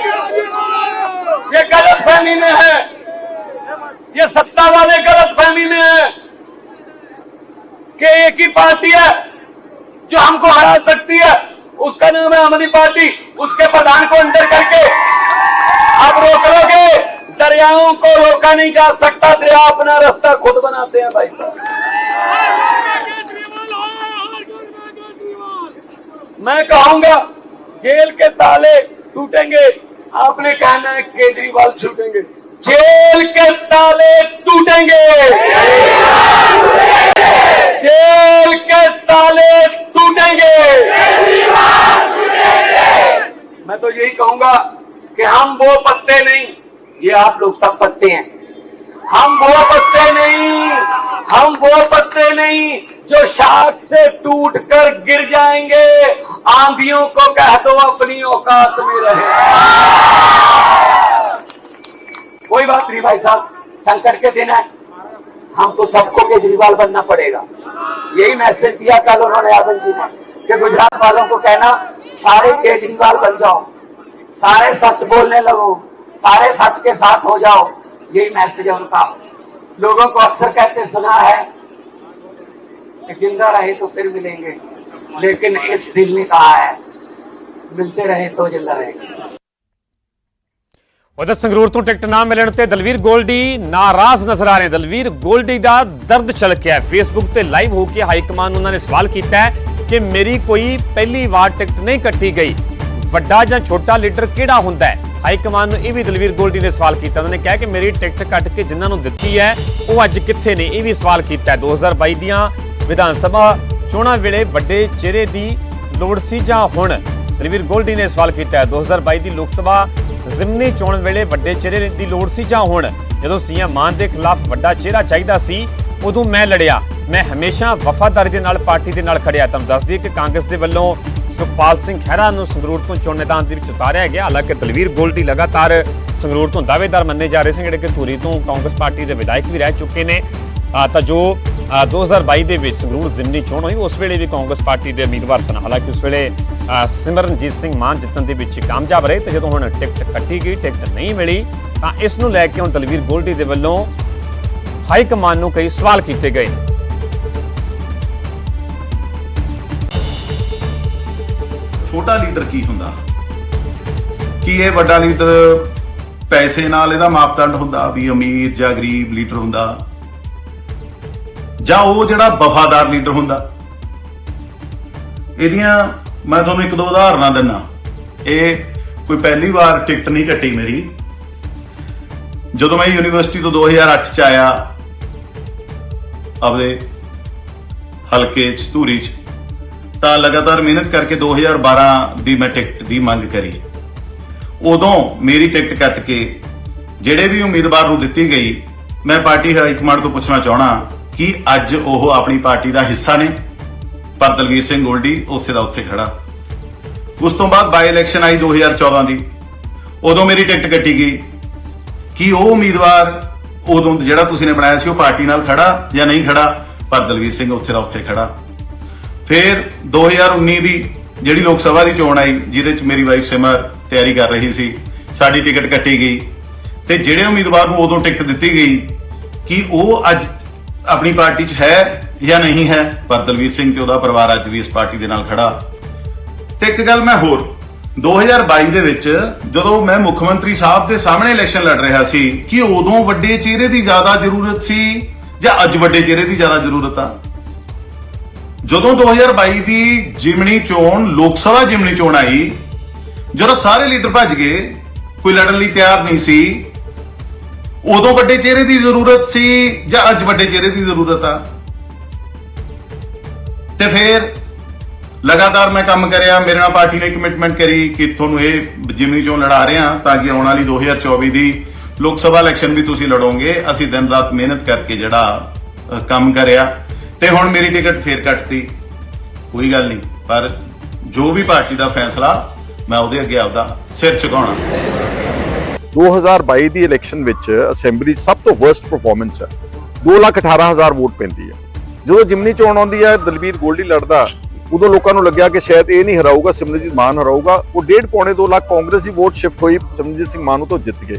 ये गलत फहमी में है ये सत्ता वाले गलत फहमी में है कि एक ही पार्टी है जो हमको हरा सकती है। उसका नाम है आम आदमी पार्टी। उसके प्रधान को अंदर करके आप रोक लोगे। दरियाओं को रोका नहीं जा सकता। दरिया अपना रास्ता खुद बनाते हैं भाई। मैं कहूँगा, जेल के ताले टूटेंगे। आपने कहना है केजरीवाल छूटेंगे। जेल के ताले टूटेंगे। जेल के ताले टूटेंगे मैं तो यही कहूँगा कि हम वो पत्ते नहीं, ये आप लोग सब पत्ते हैं। हम वो पत्ते नहीं, हम वो पत्ते नहीं जो शाख से टूट कर गिर जाएँगे। आंधियों को कह दो अपनी औकात में रहे। कोई बात नहीं भाई साहब, संकट के दिन है। हमको सबको केजरीवाल बनना पड़ेगा। यही मैसेज दिया कल उन्होंने अरविंद जी ने कि गुजरात वालों को कहना, सारे केजरीवाल बन जाओ। सारे सच बोलने लगो, सारे सच के साथ हो जाओ। यही मैसेज है उनका। लोगों को अक्सर कहते सुना है, कि ज़िंदा रहे तो फिर मिलेंगे। लेकिन इस दिल ने कहा है, मिलते रहे तो ज़िंदा रहेंगे। ਉਧਰ ਸੰਗਰੂਰ ਤੋਂ ਟਿਕਟ ਨਾ ਮਿਲਣ ਤੇ ਦਲਵੀਰ ਗੋਲਡੀ ਨਾਰਾਜ਼ ਨਜ਼ਰ ਆ ਰਹੇ। ਦਲਵੀਰ ਗੋਲਡੀ ਦਾ ਦਰਦ ਛਲਕਿਆ ਫੇਸਬੁੱਕ ਤੇ ਲਾਈਵ ਹੋ ਕੇ ਹਾਈ ਕਮਾਨ ਨੂੰ ਉਹਨਾਂ ਨੇ ਸਵਾਲ ਕੀਤਾ ਕਿ ਮੇਰੀ ਕੋਈ ਪਹਿਲੀ ਵਾਰ ਟਿਕਟ ਨਹੀਂ ਕੱਟੀ ਗਈ। ਵੱਡਾ ਜਾਂ ਛੋਟਾ ਲੀਡਰ ਕਿਹੜਾ ਹੁੰਦਾ ਹੈ? ਹਾਈ ਕਮਾਨ ਨੂੰ ਇਹ ਵੀ ਦਲਵੀਰ ਗੋਲਡੀ ਨੇ ਸਵਾਲ ਕੀਤਾ। ਉਹਨਾਂ ਨੇ ਕਿਹਾ ਕਿ ਮੇਰੀ ਟਿਕਟ ਕੱਟ ਕੇ ਜਿਨ੍ਹਾਂ ਨੂੰ ਦਿੱਤੀ ਹੈ, ਉਹ ਅੱਜ ਕਿੱਥੇ ਨੇ? ਇਹ ਵੀ ਸਵਾਲ ਕੀਤਾ ਹੈ। 2022 ਦੀਆਂ ਵਿਧਾਨ ਸਭਾ ਚੋਣਾਂ ਵੇਲੇ ਵੱਡੇ ਚਿਹਰੇ ਦੀ ਲੋੜ ਸੀ ਜਾਂ ਹੁਣ? ਦਲਵੀਰ ਗੋਲਡੀ ਨੇ ਸਵਾਲ ਕੀਤਾ ਹੈ। 2022 ਦੀ ਲੋਕ ਸਭਾ ਜ਼ਿਮਨੀ ਚੋਣ ਵੇਲੇ ਵੱਡੇ ਚਿਹਰੇ ਦੀ ਲੋੜ ਸੀ ਜਾਂ ਹੁਣ? ਜਦੋਂ ਸੀਐਮ ਮਾਨ ਦੇ ਖਿਲਾਫ ਵੱਡਾ ਚਿਹਰਾ ਚਾਹੀਦਾ ਸੀ, ਉਦੋਂ ਮੈਂ ਲੜਿਆ। ਮੈਂ ਹਮੇਸ਼ਾ ਵਫਾਦਾਰੀ ਦੇ ਨਾਲ ਪਾਰਟੀ ਦੇ ਨਾਲ ਖੜਿਆ। ਤੁਹਾਨੂੰ ਦੱਸ ਦਈਏ ਕਿ ਕਾਂਗਰਸ ਦੇ ਵੱਲੋਂ ਸੁਖਪਾਲ ਸਿੰਘ ਖਹਿਰਾ ਨੂੰ ਸੰਗਰੂਰ ਤੋਂ ਚੋਣ ਮੈਦਾਨ ਦੇ ਵਿੱਚ ਉਤਾਰਿਆ ਗਿਆ। ਹਾਲਾਂਕਿ ਦਲਵੀਰ ਗੋਲਡੀ ਲਗਾਤਾਰ ਸੰਗਰੂਰ ਤੋਂ ਦਾਅਵੇਦਾਰ ਮੰਨੇ ਜਾ ਰਹੇ ਸਨ ਜਿਹੜੇ ਕਿ ਧੂਰੀ ਤੋਂ ਕਾਂਗਰਸ ਪਾਰਟੀ ਦੇ ਵਿਧਾਇਕ ਵੀ ਰਹਿ ਚੁੱਕੇ ਨੇ। ਤਾਂ ਜੋ ਅ, 2022 ਦੇ ਵਿੱਚ ਸੰਗਰੂਰ ਜ਼ਿਮਨੀ ਚੋਣ ਹੋਈ ਉਸ ਵੇਲੇ ਵੀ ਕਾਂਗਰਸ ਪਾਰਟੀ ਦੇ ਉਮੀਦਵਾਰ ਸਨ। ਹਾਲਾਂਕਿ ਉਸ ਵੇਲੇ ਸਿਮਰਨਜੀਤ ਸਿੰਘ ਮਾਨ ਜਿੱਤਣ ਦੇ ਵਿੱਚ ਕਾਮਯਾਬ ਰਹੇ ਤੇ ਜਦੋਂ ਹੁਣ ਟਿਕਟ ਕੱਟੀ ਗਈ ਟਿਕਟ ਨਹੀਂ ਮਿਲੀ ਤਾਂ ਇਸ ਨੂੰ ਲੈ ਕੇ ਹੁਣ ਦਲਵੀਰ ਗੋਲਡੀ ਦੇ ਵੱਲੋਂ ਹਾਈ ਕਮਾਨ ਨੂੰ ਕਈ ਸਵਾਲ ਕੀਤੇ ਗਏ ਛੋਟਾ ਲੀਡਰ ਕੀ ਹੁੰਦਾ? ਕੀ ਇਹ ਵੱਡਾ ਲੀਡਰ ਪੈਸੇ ਨਾਲ ਇਹਦਾ ਮਾਪਦੰਡ ਹੁੰਦਾ ਵੀ ਅਮੀਰ ਜਾਂ ਗਰੀਬ ਲੀਡਰ ਹੁੰਦਾ? ਜਾਂ ਉਹ ਜਿਹੜਾ ਵਫਾਦਾਰ ਲੀਡਰ ਹੁੰਦਾ। ਇਹਦੀਆਂ ਮੈਂ ਤੁਹਾਨੂੰ ਇੱਕ ਦੋ ਉਦਾਹਰਨਾਂ ਦਿੰਨਾ ਇਹ ਕੋਈ ਪਹਿਲੀ ਵਾਰ ਟਿਕਟ ਨਹੀਂ ਕੱਟੀ ਮੇਰੀ। ਜਦੋਂ ਮੈਂ ਯੂਨੀਵਰਸਿਟੀ ਤੋਂ 2008 ਚ ਆਇਆ, ਆਪਦੇ ਹਲਕੇ ਚ, ਧੂਰੀ ਚ, ਤਾਂ ਲਗਾਤਾਰ ਮਿਹਨਤ ਕਰਕੇ 2012 ਦੀ ਮੈਂ ਟਿਕਟ ਦੀ ਮੰਗ ਕਰੀ। ਉਦੋਂ ਮੇਰੀ ਟਿਕਟ ਕੱਟ ਕੇ, ਜਿਹੜੇ ਵੀ ਉਮੀਦਵਾਰ ਨੂੰ ਦਿੱਤੀ ਗਈ, ਮੈਂ ਪਾਰਟੀ ਹਾਈ ਕਮਾਂਡ ਤੋਂ ਪੁੱਛਣਾ ਚਾਹਣਾ ਕਿ ਅੱਜ ਉਹ ਆਪਣੀ ਪਾਰਟੀ ਦਾ ਹਿੱਸਾ ਨੇ। ਪਰ ਦਲਵੀਰ ਸਿੰਘ ਗੋਲਡੀ ਉੱਥੇ ਦਾ ਉੱਥੇ ਖੜਾ। ਉਸ ਤੋਂ ਬਾਅਦ ਬਾਈ ਇਲੈਕਸ਼ਨ ਆਈ 2014 ਦੀ। ਉਦੋਂ ਮੇਰੀ ਟਿਕਟ ਕੱਟੀ ਗਈ। ਕਿ ਉਹ ਉਮੀਦਵਾਰ ਉਦੋਂ ਜਿਹੜਾ ਤੁਸੀਂ ਨੇ ਬਣਾਇਆ ਸੀ, ਉਹ ਪਾਰਟੀ ਨਾਲ ਖੜਾ ਜਾਂ ਨਹੀਂ ਖੜਾ? ਪਰ ਦਲਵੀਰ ਸਿੰਘ ਉੱਥੇ ਦਾ ਉੱਥੇ ਖੜਾ। ਫਿਰ 2019 ਦੀ ਜਿਹੜੀ ਲੋਕ ਸਭਾ ਦੀ ਚੋਣ ਆਈ, ਜਿਹਦੇ ਚ ਮੇਰੀ ਵਾਈਫ ਸਿਮਰ ਤਿਆਰੀ ਕਰ ਰਹੀ ਸੀ, ਸਾਡੀ ਟਿਕਟ ਕੱਟੀ ਗਈ। ਤੇ ਜਿਹੜੇ ਉਮੀਦਵਾਰ ਨੂੰ ਉਦੋਂ ਟਿਕਟ ਦਿੱਤੀ ਗਈ, ਕਿ ਉਹ ਅੱਜ ਆਪਣੀ ਪਾਰਟੀ 'ਚ ਹੈ ਜਾਂ ਨਹੀਂ ਹੈ, ਪਰ ਦਲਵੀਰ ਸਿੰਘ ਤੇ ਉਹਦਾ ਪਰਿਵਾਰ ਅੱਜ ਵੀ ਇਸ ਪਾਰਟੀ ਦੇ ਨਾਲ ਖੜਾ। ਤੇ ਇੱਕ ਗੱਲ ਮੈਂ ਹੋਰ 2022 ਦੇ ਵਿੱਚ ਜਦੋਂ ਮੈਂ ਮੁੱਖ ਮੰਤਰੀ ਸਾਹਿਬ ਦੇ ਸਾਹਮਣੇ ਇਲੈਕਸ਼ਨ ਲੜ ਰਿਹਾ ਸੀ, ਕਿ ਉਦੋਂ ਵੱਡੇ ਚਿਹਰੇ ਦੀ ਜ਼ਿਆਦਾ ਜ਼ਰੂਰਤ ਸੀ ਜਾਂ ਅੱਜ ਵੱਡੇ ਚਿਹਰੇ ਦੀ ਜ਼ਿਆਦਾ ਜ਼ਰੂਰਤ ਆ? ਜਦੋਂ 2022 ਦੀ ਜਿਮਣੀ ਚੋਣ, ਲੋਕ ਸਭਾ ਜਿਮਣੀ ਚੋਣ ਆਈ, ਜਦੋਂ ਸਾਰੇ ਲੀਡਰ ਭੱਜ ਗਏ, ਕੋਈ ਲੜਨ ਲਈ ਤਿਆਰ ਨਹੀਂ ਸੀ ਉਦੋਂ ਵੱਡੇ ਚਿਹਰੇ ਦੀ ਜ਼ਰੂਰਤ ਸੀ ਜਾਂ ਅੱਜ ਵੱਡੇ ਚਿਹਰੇ ਦੀ ਜ਼ਰੂਰਤ ਆ? ਤੇ ਫਿਰ ਲਗਾਤਾਰ ਮੈਂ ਕੰਮ ਕਰਿਆ, ਮੇਰੇ ਨਾਲ ਪਾਰਟੀ ਨੇ ਕਮਿਟਮੈਂਟ ਕਰੀ ਕਿ ਤੁਹਾਨੂੰ ਇਹ ਜਿਮਨੀ ਚੋਂ ਲੜਾ ਰਹੇ ਹਾਂ ਤਾਂ ਕਿ ਆਉਣ ਵਾਲੀ 2024 ਦੀ ਲੋਕ ਸਭਾ ਇਲੈਕਸ਼ਨ ਵੀ ਤੁਸੀਂ ਲੜੋਗੇ। ਅਸੀਂ ਦਿਨ ਰਾਤ ਮਿਹਨਤ ਕਰਕੇ ਜਿਹੜਾ ਕੰਮ ਕਰਿਆ ਤੇ ਹੁਣ ਮੇਰੀ ਟਿਕਟ ਫੇਰ ਕੱਟਤੀ। ਕੋਈ ਗੱਲ ਨਹੀਂ, ਪਰ ਜੋ ਵੀ ਪਾਰਟੀ ਦਾ ਫੈਸਲਾ ਮੈਂ ਉਹਦੇ ਅੱਗੇ ਆਪਦਾ ਸਿਰ ਝੁਕਾਉਣਾ। 2022 ਦੀ ਇਲੈਕਸ਼ਨ ਵਿੱਚ ਅਸੈਂਬਲੀ ਸਭ ਤੋਂ ਵਰਸਟ ਪਰਫਾਰਮੈਂਸ ਹੈ। 218000 ਵੋਟ ਪੈਂਦੀ ਹੈ। ਜਦੋਂ ਜਿਮਨੀ ਚੋਣ ਆਉਂਦੀ ਹੈ, ਦਲਬੀਰ ਗੋਲਡੀ ਲੜਦਾ, ਉਦੋਂ ਲੋਕਾਂ ਨੂੰ ਲੱਗਿਆ ਕਿ ਸ਼ਾਇਦ ਇਹ ਨਹੀਂ ਹਰਾਊਗਾ, ਸਿਮਰਨਜੀਤ ਮਾਨ ਹਰਾਊਗਾ। ਉਹ ਡੇਢ ਪੌਣੇ 2 ਲੱਖ ਕਾਂਗਰਸ ਦੀ ਵੋਟ ਸ਼ਿਫਟ ਹੋਈ, ਸਿਮਰਨਜੀਤ ਸਿੰਘ ਮਾਨ ਤੋਂ ਜਿੱਤ ਗਏ।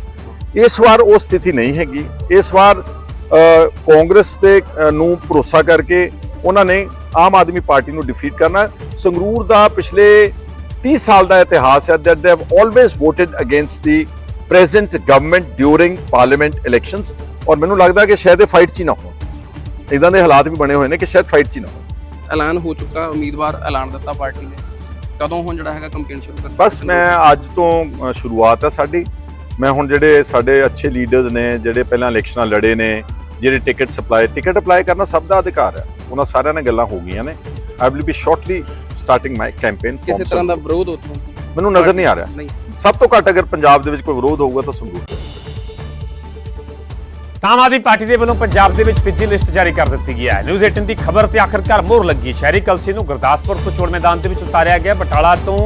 ਇਸ ਵਾਰ ਉਹ ਸਥਿਤੀ ਨਹੀਂ ਹੈਗੀ। ਇਸ ਵਾਰ ਕਾਂਗਰਸ ਦੇ ਨੂੰ ਭਰੋਸਾ ਕਰਕੇ ਉਹਨਾਂ ਨੇ ਆਮ ਆਦਮੀ ਪਾਰਟੀ ਨੂੰ ਡਿਫੀਟ ਕਰਨਾ ਸੰਗਰੂਰ ਦਾ ਪਿਛਲੇ 30 ਸਾਲ ਦਾ ਇਤਿਹਾਸ ਹੈ that they have always voted against the present government during parliament elections ਔਰ ਮੈਨੂੰ ਲੱਗਦਾ ਕਿ ਸ਼ਾਇਦ ਇਹ ਫਾਈਟ 'ਚ ਹੀ ਨਾ ਹੋਣ। ਇਦਾਂ ਦੇ ਹਾਲਾਤ ਵੀ ਬਣੇ ਹੋਏ ਨੇ ਕਿ ਸ਼ਾਇਦ ਫਾਈਟ 'ਚ ਹੀ ਨਾ ਹੋਣ। ਐਲਾਨ ਹੋ ਚੁੱਕਾ ਉਮੀਦਵਾਰ ਐਲਾਨ ਦਿੱਤਾ ਪਾਰਟੀ ਨੇ। ਕਦੋਂ ਹੁਣ ਜਿਹੜਾ ਹੈਗਾ ਕੰਪੇਨ ਸ਼ੁਰੂ ਕਰ ਬਸ ਮੈਂ ਅੱਜ ਤੋਂ ਸ਼ੁਰੂਆਤ ਹੈ ਸਾਡੀ। ਮੈਂ ਹੁਣ ਜਿਹੜੇ ਸਾਡੇ ਅੱਛੇ ਲੀਡਰਸ ਨੇ ਜਿਹੜੇ ਪਹਿਲਾਂ ਇਲੈਕਸ਼ਨਾਂ ਲੜੇ ਨੇ ਜਿਹੜੇ ਟਿਕਟ ਸਪਲਾਈ ਟਿਕਟ ਅਪਲਾਈ ਕਰਨਾ ਸਭ ਦਾ ਅਧਿਕਾਰ ਹੈ ਉਹਨਾਂ ਸਾਰਿਆਂ ਨਾਲ ਗੱਲਾਂ ਹੋ ਗਈਆਂ ਨੇ। I will be shortly starting my campaign ਕਿਸੇ ਤਰ੍ਹਾਂ ਦਾ ਵਿਰੋਧ ਉਥੋਂ ਮੈਨੂੰ ਨਜ਼ਰ ਨਹੀਂ ਆ ਰਿਹਾ। ਨਹੀਂ। ਸਭ ਤੋਂ ਘੱਟ ਅਗਰ ਪੰਜਾਬ ਦੇ ਵਿੱਚ ਕੋਈ ਵਿਰੋਧ ਹੋਊਗਾ ਤਾਂ ਸੰਗਰੂਰ ਆਮ ਆਦਮੀ ਪਾਰਟੀ ਦੇ ਵੱਲੋਂ ਪੰਜਾਬ ਦੇ ਵਿੱਚ ਤੀਜੀ ਲਿਸਟ ਜਾਰੀ ਕਰ ਦਿੱਤੀ ਗਈ ਹੈ। ਨਿਊਜ਼ 18 ਦੀ ਖਬਰ ਤੇ ਆਖਰਕਾਰ ਮੋਹਰ ਲੱਗੀ ਸ਼ਹਿਰੀ ਕਲਸੀ ਨੂੰ ਗੁਰਦਾਸਪੁਰ ਤੋਂ ਚੋਣ ਮੈਦਾਨ ਦੇ ਵਿੱਚ ਉਤਾਰਿਆ ਗਿਆ। ਬਟਾਲਾ ਤੋਂ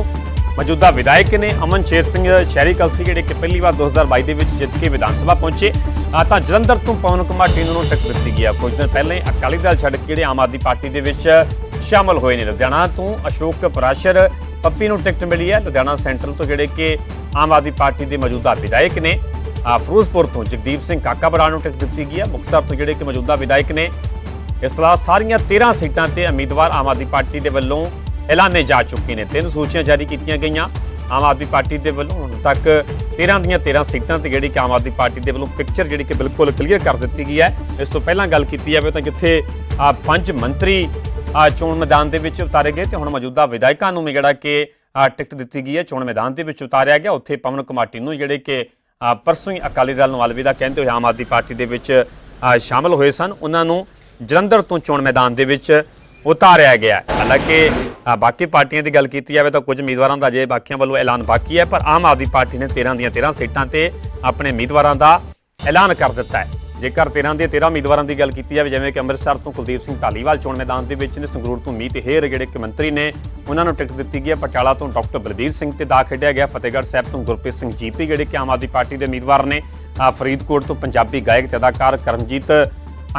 ਮੌਜੂਦਾ ਵਿਧਾਇਕ ਨੇ ਅਮਨ ਸ਼ੇਰ ਸਿੰਘ, ਸ਼ਹਿਰੀ ਕਲਸੀ ਜਿਹੜੇ ਕਿ ਪਹਿਲੀ ਵਾਰ 2022 ਦੇ ਵਿੱਚ ਜਿੱਤ ਕੇ ਵਿਧਾਨ ਸਭਾ ਪਹੁੰਚੇ ਤਾਂ ਜਲੰਧਰ ਤੋਂ ਪਵਨ ਕੁਮਾਰ ਟੀਨੂ ਨੂੰ ਟਿਕਟ ਦਿੱਤੀ ਗਈ ਆ ਕੁਝ ਦਿਨ ਪਹਿਲਾਂ ਹੀ ਅਕਾਲੀ ਦਲ ਛੱਡ ਕੇ ਜਿਹੜੇ ਆਮ ਆਦਮੀ ਪਾਰਟੀ ਦੇ ਵਿੱਚ ਸ਼ਾਮਲ ਹੋਏ ਨੇ। ਲੁਧਿਆਣਾ ਤੋਂ ਅਸ਼ੋਕ ਪਰਾਸ਼ਰ ਪੱਪੀ ਨੂੰ ਟਿਕਟ ਮਿਲੀ ਹੈ ਲੁਧਿਆਣਾ ਸੈਂਟਰਲ ਤੋਂ, ਜਿਹੜੇ ਕਿ ਆਮ ਆਦਮੀ ਪਾਰਟੀ ਦੇ ਮੌਜੂਦਾ ਵਿਧਾਇਕ ਨੇ। ਆ ਫਿਰੋਜ਼ਪੁਰ ਤੋਂ ਜਗਦੀਪ ਸਿੰਘ ਕਾਕਾ ਬਰਾੜ ਨੂੰ ਟਿਕਟ ਦਿੱਤੀ ਗਈ ਹੈ। ਮੁਕਤਸਰ ਤੋਂ ਜਿਹੜੇ ਕਿ ਮੌਜੂਦਾ ਵਿਧਾਇਕ ਨੇ, ਇਸ ਤਰ੍ਹਾਂ ਸਾਰੀਆਂ 13 ਸੀਟਾਂ ਤੇ ਉਮੀਦਵਾਰ ਆਮ ਆਦਮੀ ਪਾਰਟੀ ਦੇ ਵੱਲੋਂ ਐਲਾਨੇ ਜਾ ਚੁੱਕੇ ਨੇ। ਤਿੰਨ ਸੂਚੀਆਂ ਜਾਰੀ ਕੀਤੀਆਂ ਗਈਆਂ ਆਮ ਆਦਮੀ ਪਾਰਟੀ ਦੇ ਵੱਲੋਂ। ਹੁਣ ਤੱਕ 13 ਦੀਆਂ 13 ਸੀਟਾਂ ਤੇ ਜਿਹੜੀ ਕਿ ਆਮ ਆਦਮੀ ਪਾਰਟੀ ਦੇ ਵੱਲੋਂ ਪਿਕਚਰ ਜਿਹੜੀ ਕਿ ਬਿਲਕੁਲ ਕਲੀਅਰ ਕਰ ਦਿੱਤੀ ਗਈ ਹੈ। ਇਸ ਤੋਂ ਪਹਿਲਾਂ ਗੱਲ ਕੀਤੀ ਜਾਵੇ ਤਾਂ ਜਿੱਥੇ ਆ ਪੰਜ ਮੰਤਰੀ ਚੋਣ ਮੈਦਾਨ ਦੇ ਵਿੱਚ ਉਤਾਰੇ ਗਏ ਤੇ ਹੁਣ ਮੌਜੂਦਾ ਵਿਧਾਇਕਾਂ ਨੂੰ ਵੀ ਜਿਹੜਾ ਕਿ ਟਿਕਟ ਦਿੱਤੀ ਗਈ ਹੈ। ਚੋਣ ਮੈਦਾਨ ਦੇ ਵਿੱਚ ਉਤਾਰਿਆ ਗਿਆ। ਉੱਥੇ ਪਵਨ ਕੁਮਾਟੀ ਨੂੰ ਜਿਹੜੇ ਕਿ ਪਰਸੋਂ ਹੀ ਅਕਾਲੀ ਦਲ ਨੂੰ ਅਲਵਿਦਾ ਕਹਿੰਦੇ ਹੋਏ ਆਮ ਆਦਮੀ ਪਾਰਟੀ ਦੇ ਵਿੱਚ ਆ, ਸ਼ਾਮਲ ਹੋਏ ਸਨ। ਉਹਨਾਂ ਨੂੰ ਜਲੰਧਰ ਤੋਂ ਚੋਣ ਮੈਦਾਨ ਦੇ ਵਿੱਚ ਉਤਾਰਿਆ ਗਿਆ ਹਾਲਾਂਕਿ ਬਾਕੀ ਪਾਰਟੀਆਂ ਦੀ ਗੱਲ ਕੀਤੀ ਜਾਵੇ ਤਾਂ ਕੁਝ ਉਮੀਦਵਾਰਾਂ ਦਾ ਜੇ ਬਾਕੀਆਂ ਵੱਲੋਂ ਐਲਾਨ ਬਾਕੀ ਹੈ ਪਰ ਆਮ ਆਦਮੀ ਪਾਰਟੀ ਨੇ 13 ਦੀਆਂ 13 ਸੀਟਾਂ ਤੇ ਆਪਣੇ ਉਮੀਦਵਾਰਾਂ ਦਾ ਐਲਾਨ ਕਰ ਦਿੱਤਾ ਹੈ। ਜੇਕਰ 13 ਦੇ 13 ਉਮੀਦਵਾਰਾਂ ਦੀ ਗੱਲ ਕੀਤੀ ਜਾਵੇ, ਜਿਵੇਂ ਕਿ ਅੰਮ੍ਰਿਤਸਰ ਤੋਂ ਕੁਲਦੀਪ ਸਿੰਘ ਢਾਲੀਵਾਲ ਚੋਣ ਮੈਦਾਨ ਦੇ ਵਿੱਚ ਨੇ, ਸੰਗਰੂਰ ਤੋਂ ਮੀਤ ਹੇਰ, ਜਿਹੜੇ ਕਿ ਮੰਤਰੀ ਨੇ, ਉਹਨਾਂ ਨੂੰ ਟਿਕਟ ਦਿੱਤੀ ਗਈ ਹੈ। ਪਟਿਆਲਾ ਤੋਂ ਡਾਕਟਰ ਬਲਬੀਰ ਸਿੰਘ ਤੇ ਦਾ ਖੇਡਿਆ ਗਿਆ। ਫਤਿਹਗੜ੍ਹ ਸਾਹਿਬ ਤੋਂ ਗੁਰਪ੍ਰੀਤ ਸਿੰਘ ਜੀਪੀ, ਜਿਹੜੇ ਕਿ ਆਮ ਆਦਮੀ ਪਾਰਟੀ ਦੇ ਉਮੀਦਵਾਰ ਨੇ ਫਰੀਦਕੋਟ ਤੋਂ ਪੰਜਾਬੀ ਗਾਇਕ ਤੇ ਅਦਾਕਾਰ ਕਰਮਜੀਤ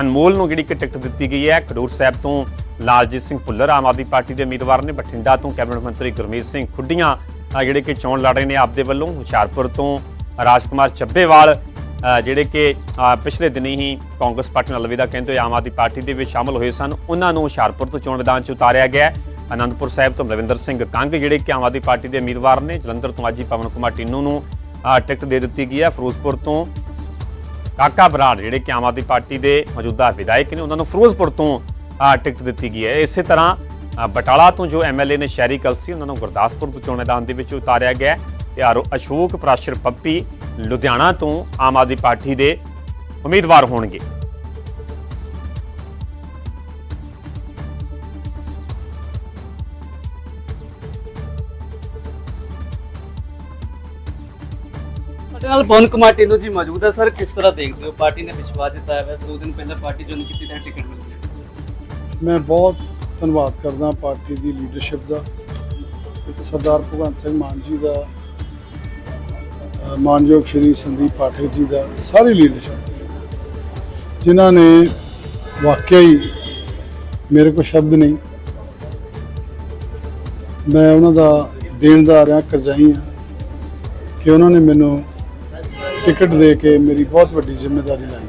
ਅਨਮੋਲ ਨੂੰ ਜਿਹੜੀ ਕਿ ਟਿਕਟ ਦਿੱਤੀ ਗਈ ਹੈ। ਖਡੂਰ ਸਾਹਿਬ ਤੋਂ ਲਾਲਜੀਤ ਸਿੰਘ ਭੁੱਲਰ, ਆਮ ਆਦਮੀ ਪਾਰਟੀ ਦੇ ਉਮੀਦਵਾਰ ਨੇ, ਬਠਿੰਡਾ ਤੋਂ ਕੈਬਨਿਟ ਮੰਤਰੀ ਗੁਰਮੀਤ ਸਿੰਘ ਖੁੱਡੀਆਂ ਜਿਹੜੇ ਕਿ ਚੋਣ ਲੜ ਰਹੇ ਨੇ ਆਪਦੇ ਵੱਲੋਂ। ਹੁਸ਼ਿਆਰਪੁਰ ਤੋਂ ਰਾਜਕੁਮਾਰ ਚੱਬੇਵਾਲ ਜਿਹੜੇ ਕਿ ਪਿਛਲੇ ਦਿਨੀ ਹੀ ਕਾਂਗਰਸ ਪਾਰਟੀ ਨਾਲ ਅਲਵਿਦਾ ਕਹਿੰਦੇ ਹੋਏ ਆਮ ਆਦਮੀ ਪਾਰਟੀ ਦੇ ਵਿੱਚ ਸ਼ਾਮਲ ਹੋਏ ਸਨ। ਉਹਨਾਂ ਨੂੰ ਹੁਸ਼ਿਆਰਪੁਰ ਤੋਂ ਚੋਣ ਮੈਦਾਨ 'ਚ ਉਤਾਰਿਆ ਗਿਆ। ਹੈ ਅਨੰਦਪੁਰ ਸਾਹਿਬ ਤੋਂ ਰਵਿੰਦਰ ਸਿੰਘ ਕੰਗ, ਜਿਹੜੇ ਕਿ ਆਮ ਆਦਮੀ ਪਾਰਟੀ ਦੇ ਉਮੀਦਵਾਰ ਨੇ, ਜਲੰਧਰ ਤੋਂ ਅੱਜ ਹੀ ਪਵਨ ਕੁਮਾਰ ਟਿੰਨੂ ਨੂੰ ਟਿਕਟ ਦੇ ਦਿੱਤੀ ਗਈ ਹੈ। ਫਿਰੋਜ਼ਪੁਰ ਤੋਂ ਕਾਕਾ ਬਰਾੜ, ਜਿਹੜੇ ਕਿ ਆਮ ਆਦਮੀ ਪਾਰਟੀ ਦੇ ਮੌਜੂਦਾ ਵਿਧਾਇਕ ਨੇ, ਉਹਨਾਂ ਨੂੰ ਫਿਰੋਜ਼ਪੁਰ ਤੋਂ ਟਿਕਟ ਦਿੱਤੀ ਗਈ ਹੈ। ਇਸੇ ਤਰ੍ਹਾਂ ਬਟਾਲਾ ਤੋਂ ਜੋ ਐਮਐਲਏ ਨੇ ਸ਼ਹਿਰੀ ਕਲਸੀ, ਉਹਨਾਂ ਨੂੰ ਗੁਰਦਾਸਪੁਰ ਤੋਂ ਚੋਣ ਮੈਦਾਨ ਦੇ ਵਿੱਚ ਉਤਾਰਿਆ ਗਿਆ। ਤੇ ਆਰੋ ਅਸ਼ੋਕ ਪ੍ਰਾਸ਼ਰ ਪੱਪੀ ਲੁਧਿਆਣਾ ਤੋਂ ਆਮ ਆਦਮੀ ਪਾਰਟੀ ਦੇ ਉਮੀਦਵਾਰ ਹੋਣਗੇ। ਸਾਡੇ ਨਾਲ ਪਵਨ ਕੁਮਾਰ ਟੀਨੂ ਜੀ ਮੌਜੂਦ ਹੈ ਸਰ ਕਿਸ ਤਰ੍ਹਾਂ ਦੇਖਦੇ ਹੋ? ਪਾਰਟੀ ਨੇ ਵਿਸ਼ਵਾਸ ਦਿੱਤਾ ਹੈ ਵੈਸੇ ਦੋ ਦਿਨ ਪਹਿਲਾਂ ਪਾਰਟੀ ਜੁਆਇਨ ਕੀਤੀ ਤਾਂ ਟਿਕਟ ਮਿਲ ਗਈ। ਮੈਂ ਬਹੁਤ ਧੰਨਵਾਦ ਕਰਦਾ ਪਾਰਟੀ ਦੀ ਲੀਡਰਸ਼ਿਪ ਦਾ ਸਰਦਾਰ ਭਗਵੰਤ ਸਿੰਘ ਮਾਨ ਜੀ ਦਾ ਮਾਨਯੋਗ ਸ਼੍ਰੀ ਸੰਦੀਪ ਪਾਠਕ ਜੀ ਦਾ, ਸਾਰੀ ਲੀਡਰਸ਼ਿਪ ਜਿਨ੍ਹਾਂ ਨੇ ਵਾਕਿਆ ਹੀ ਮੇਰੇ ਕੋਲ ਸ਼ਬਦ ਨਹੀਂ, ਮੈਂ ਉਹਨਾਂ ਦਾ ਦੇਣਦਾਰ ਹਾਂ, ਕਰਜ਼ਾਈ ਹਾਂ ਕਿ ਉਹਨਾਂ ਨੇ ਮੈਨੂੰ ਟਿਕਟ ਦੇ ਕੇ ਮੇਰੀ ਬਹੁਤ ਵੱਡੀ ਜ਼ਿੰਮੇਵਾਰੀ ਲਾਈ।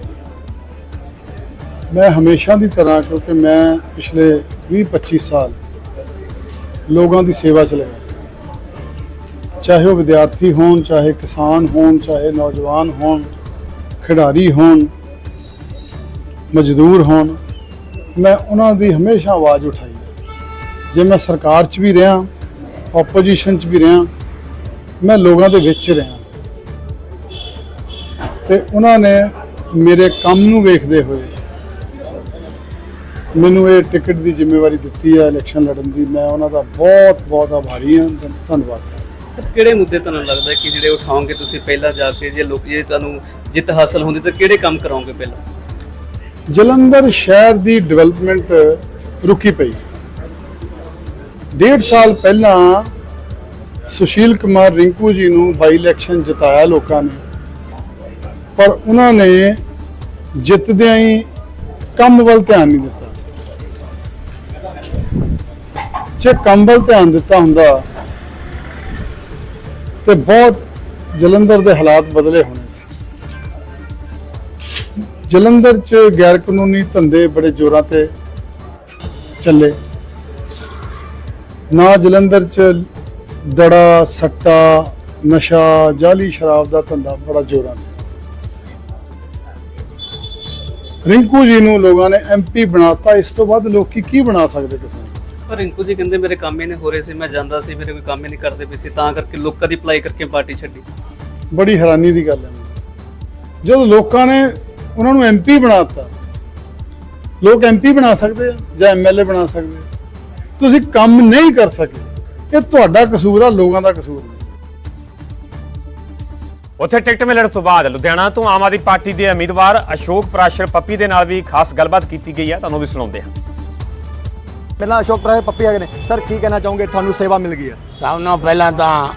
ਮੈਂ ਹਮੇਸ਼ਾ ਦੀ ਤਰ੍ਹਾਂ, ਕਿਉਂਕਿ ਮੈਂ ਪਿਛਲੇ 20-25 ਸਾਲ ਲੋਕਾਂ ਦੀ ਸੇਵਾ ਚ ਲਗਾ। ਚਾਹੇ ਉਹ ਵਿਦਿਆਰਥੀ ਹੋਣ, ਚਾਹੇ ਕਿਸਾਨ ਹੋਣ, ਚਾਹੇ ਨੌਜਵਾਨ ਹੋਣ, ਖਿਡਾਰੀ ਹੋਣ, ਮਜ਼ਦੂਰ ਹੋਣ, ਮੈਂ ਉਹਨਾਂ ਦੀ ਹਮੇਸ਼ਾ ਆਵਾਜ਼ ਉਠਾਈ ਜੇ ਮੈਂ ਸਰਕਾਰ 'ਚ ਵੀ ਰਿਹਾ ਆਪੋਜੀਸ਼ਨ 'ਚ ਵੀ ਰਿਹਾ, ਮੈਂ ਲੋਕਾਂ ਦੇ ਵਿੱਚ ਰਿਹਾ। ਤੇ ਉਹਨਾਂ ਨੇ ਮੇਰੇ ਕੰਮ ਨੂੰ ਵੇਖਦੇ ਹੋਏ ਮੈਨੂੰ ਇਹ ਟਿਕਟ ਦੀ ਜ਼ਿੰਮੇਵਾਰੀ ਦਿੱਤੀ ਹੈ ਇਲੈਕਸ਼ਨ ਲੜਨ ਦੀ। ਮੈਂ ਉਹਨਾਂ ਦਾ ਬਹੁਤ ਬਹੁਤ ਆਭਾਰੀ ਹਾਂ। ਧੰਨਵਾਦ। ਕਿਹੜੇ ਮੁੱਦੇ ਤੁਹਾਨੂੰ ਲੱਗਦਾ ਕਿ ਜਿਹੜੇ ਉਠਾਓਗੇ ਤੁਸੀਂ ਪਹਿਲਾਂ ਜਾ ਕੇ, ਜੇ ਲੋਕ ਜੇ ਤੁਹਾਨੂੰ ਜਿੱਤ ਹਾਸਲ ਹੁੰਦੀ ਤਾਂ ਕਿਹੜੇ ਕੰਮ ਕਰਾਓਗੇ ਪਹਿਲਾਂ? ਜਲੰਧਰ ਸ਼ਹਿਰ ਦੀ ਡਿਵੈਲਪਮੈਂਟ ਰੁਕੀ ਪਈ। ਡੇਢ ਸਾਲ ਪਹਿਲਾਂ ਸੁਸ਼ੀਲ ਕੁਮਾਰ ਰਿੰਕੂ ਜੀ ਨੂੰ ਬਾਈ ਇਲੈਕਸ਼ਨ ਜਿਤਾਇਆ ਲੋਕਾਂ ਨੇ। ਪਰ ਉਹਨਾਂ ਨੇ ਜਿੱਤਦਿਆਂ ਹੀ ਕੰਮ ਵੱਲ ਧਿਆਨ ਨਹੀਂ ਦਿੱਤਾ। ਜੇ ਕੰਮ ਵੱਲ ਧਿਆਨ ਦਿੱਤਾ ਹੁੰਦਾ ਤੇ ਬਹੁਤ ਜਲੰਧਰ ਦੇ ਹਾਲਾਤ ਬਦਲੇ ਹੋਣੇ ਸੀ। ਜਲੰਧਰ 'ਚ ਗੈਰ ਕਾਨੂੰਨੀ ਧੰਦੇ ਬੜੇ ਜ਼ੋਰਾਂ ਤੇ ਚੱਲੇ। ਨਾ ਜਲੰਧਰ 'ਚ ਦੜਾ, ਸੱਟਾ, ਨਸ਼ਾ, ਜਾਲੀ ਸ਼ਰਾਬ ਦਾ ਧੰਦਾ ਬੜਾ ਜ਼ੋਰਾਂ ਤੇ। ਰਿੰਕੂ ਜੀ ਨੂੰ ਲੋਕਾਂ ਨੇ ਐਮਪੀ ਬਣਾਤਾ, ਇਸ ਤੋਂ ਬਾਅਦ ਲੋਕੀ ਕੀ ਬਣਾ ਸਕਦੇ ਕਿਸਾਨ? ਪਰ ਰਿੰਕੂ ਜੀ ਕਹਿੰਦੇ ਮੇਰੇ ਕੰਮ ਹੀ ਨਹੀਂ ਹੋ ਰਹੇ ਸੀ ਮੈਂ ਜਾਂਦਾ ਸੀ ਮੇਰੇ ਕੋਈ ਕੰਮ ਹੀ ਨਹੀਂ ਕਰਦੇ ਪਏ ਸੀ ਤਾਂ ਕਰਕੇ ਲੋਕਾਂ ਦੀ ਅਪਲਾਈ ਕਰਕੇ ਪਾਰਟੀ ਛੱਡੀ। ਬੜੀ ਹੈਰਾਨੀ ਦੀ ਗੱਲ ਹੈ ਜਦੋਂ ਲੋਕਾਂ ਨੇ ਉਹਨਾਂ ਨੂੰ ਐਮਪੀ ਬਣਾਤਾ ਲੋਕ ਐਮਪੀ ਬਣਾ ਸਕਦੇ ਆ ਜਾਂ ਐਮਐਲਏ ਬਣਾ ਸਕਦੇ ਆ। ਤੁਸੀਂ ਕੰਮ ਨਹੀਂ ਕਰ ਸਕੇ ਇਹ ਤੁਹਾਡਾ ਕਸੂਰ ਆ ਲੋਕਾਂ ਦਾ ਕਸੂਰ ਨਹੀਂ ਉੱਥੇ ਟਿਕਟ ਮਿਲਣ ਤੋਂ ਬਾਅਦ ਲੁਧਿਆਣਾ ਤੋਂ ਆਮ ਆਦਮੀ ਪਾਰਟੀ ਦੇ ਉਮੀਦਵਾਰ ਅਸ਼ੋਕ ਪ੍ਰਾਸ਼ਰ ਪੱਪੀ ਦੇ ਨਾਲ ਵੀ ਖਾਸ ਗੱਲਬਾਤ ਕੀਤੀ ਗਈ ਹੈ ਤੁਹਾਨੂੰ ਵੀ ਸੁਣਾਉਂਦੇ ਹਾਂ। ਮੇਰਾ ਅਸ਼ੋਕ ਪ੍ਰਾਏ ਪੱਪੀ ਹੈਗੇ ਨੇ। ਸਰ ਕੀ ਕਹਿਣਾ ਚਾਹੋਗੇ? ਤੁਹਾਨੂੰ ਸੇਵਾ ਮਿਲ ਗਈ ਹੈ। ਸਭ ਨਾਲੋਂ ਪਹਿਲਾਂ ਤਾਂ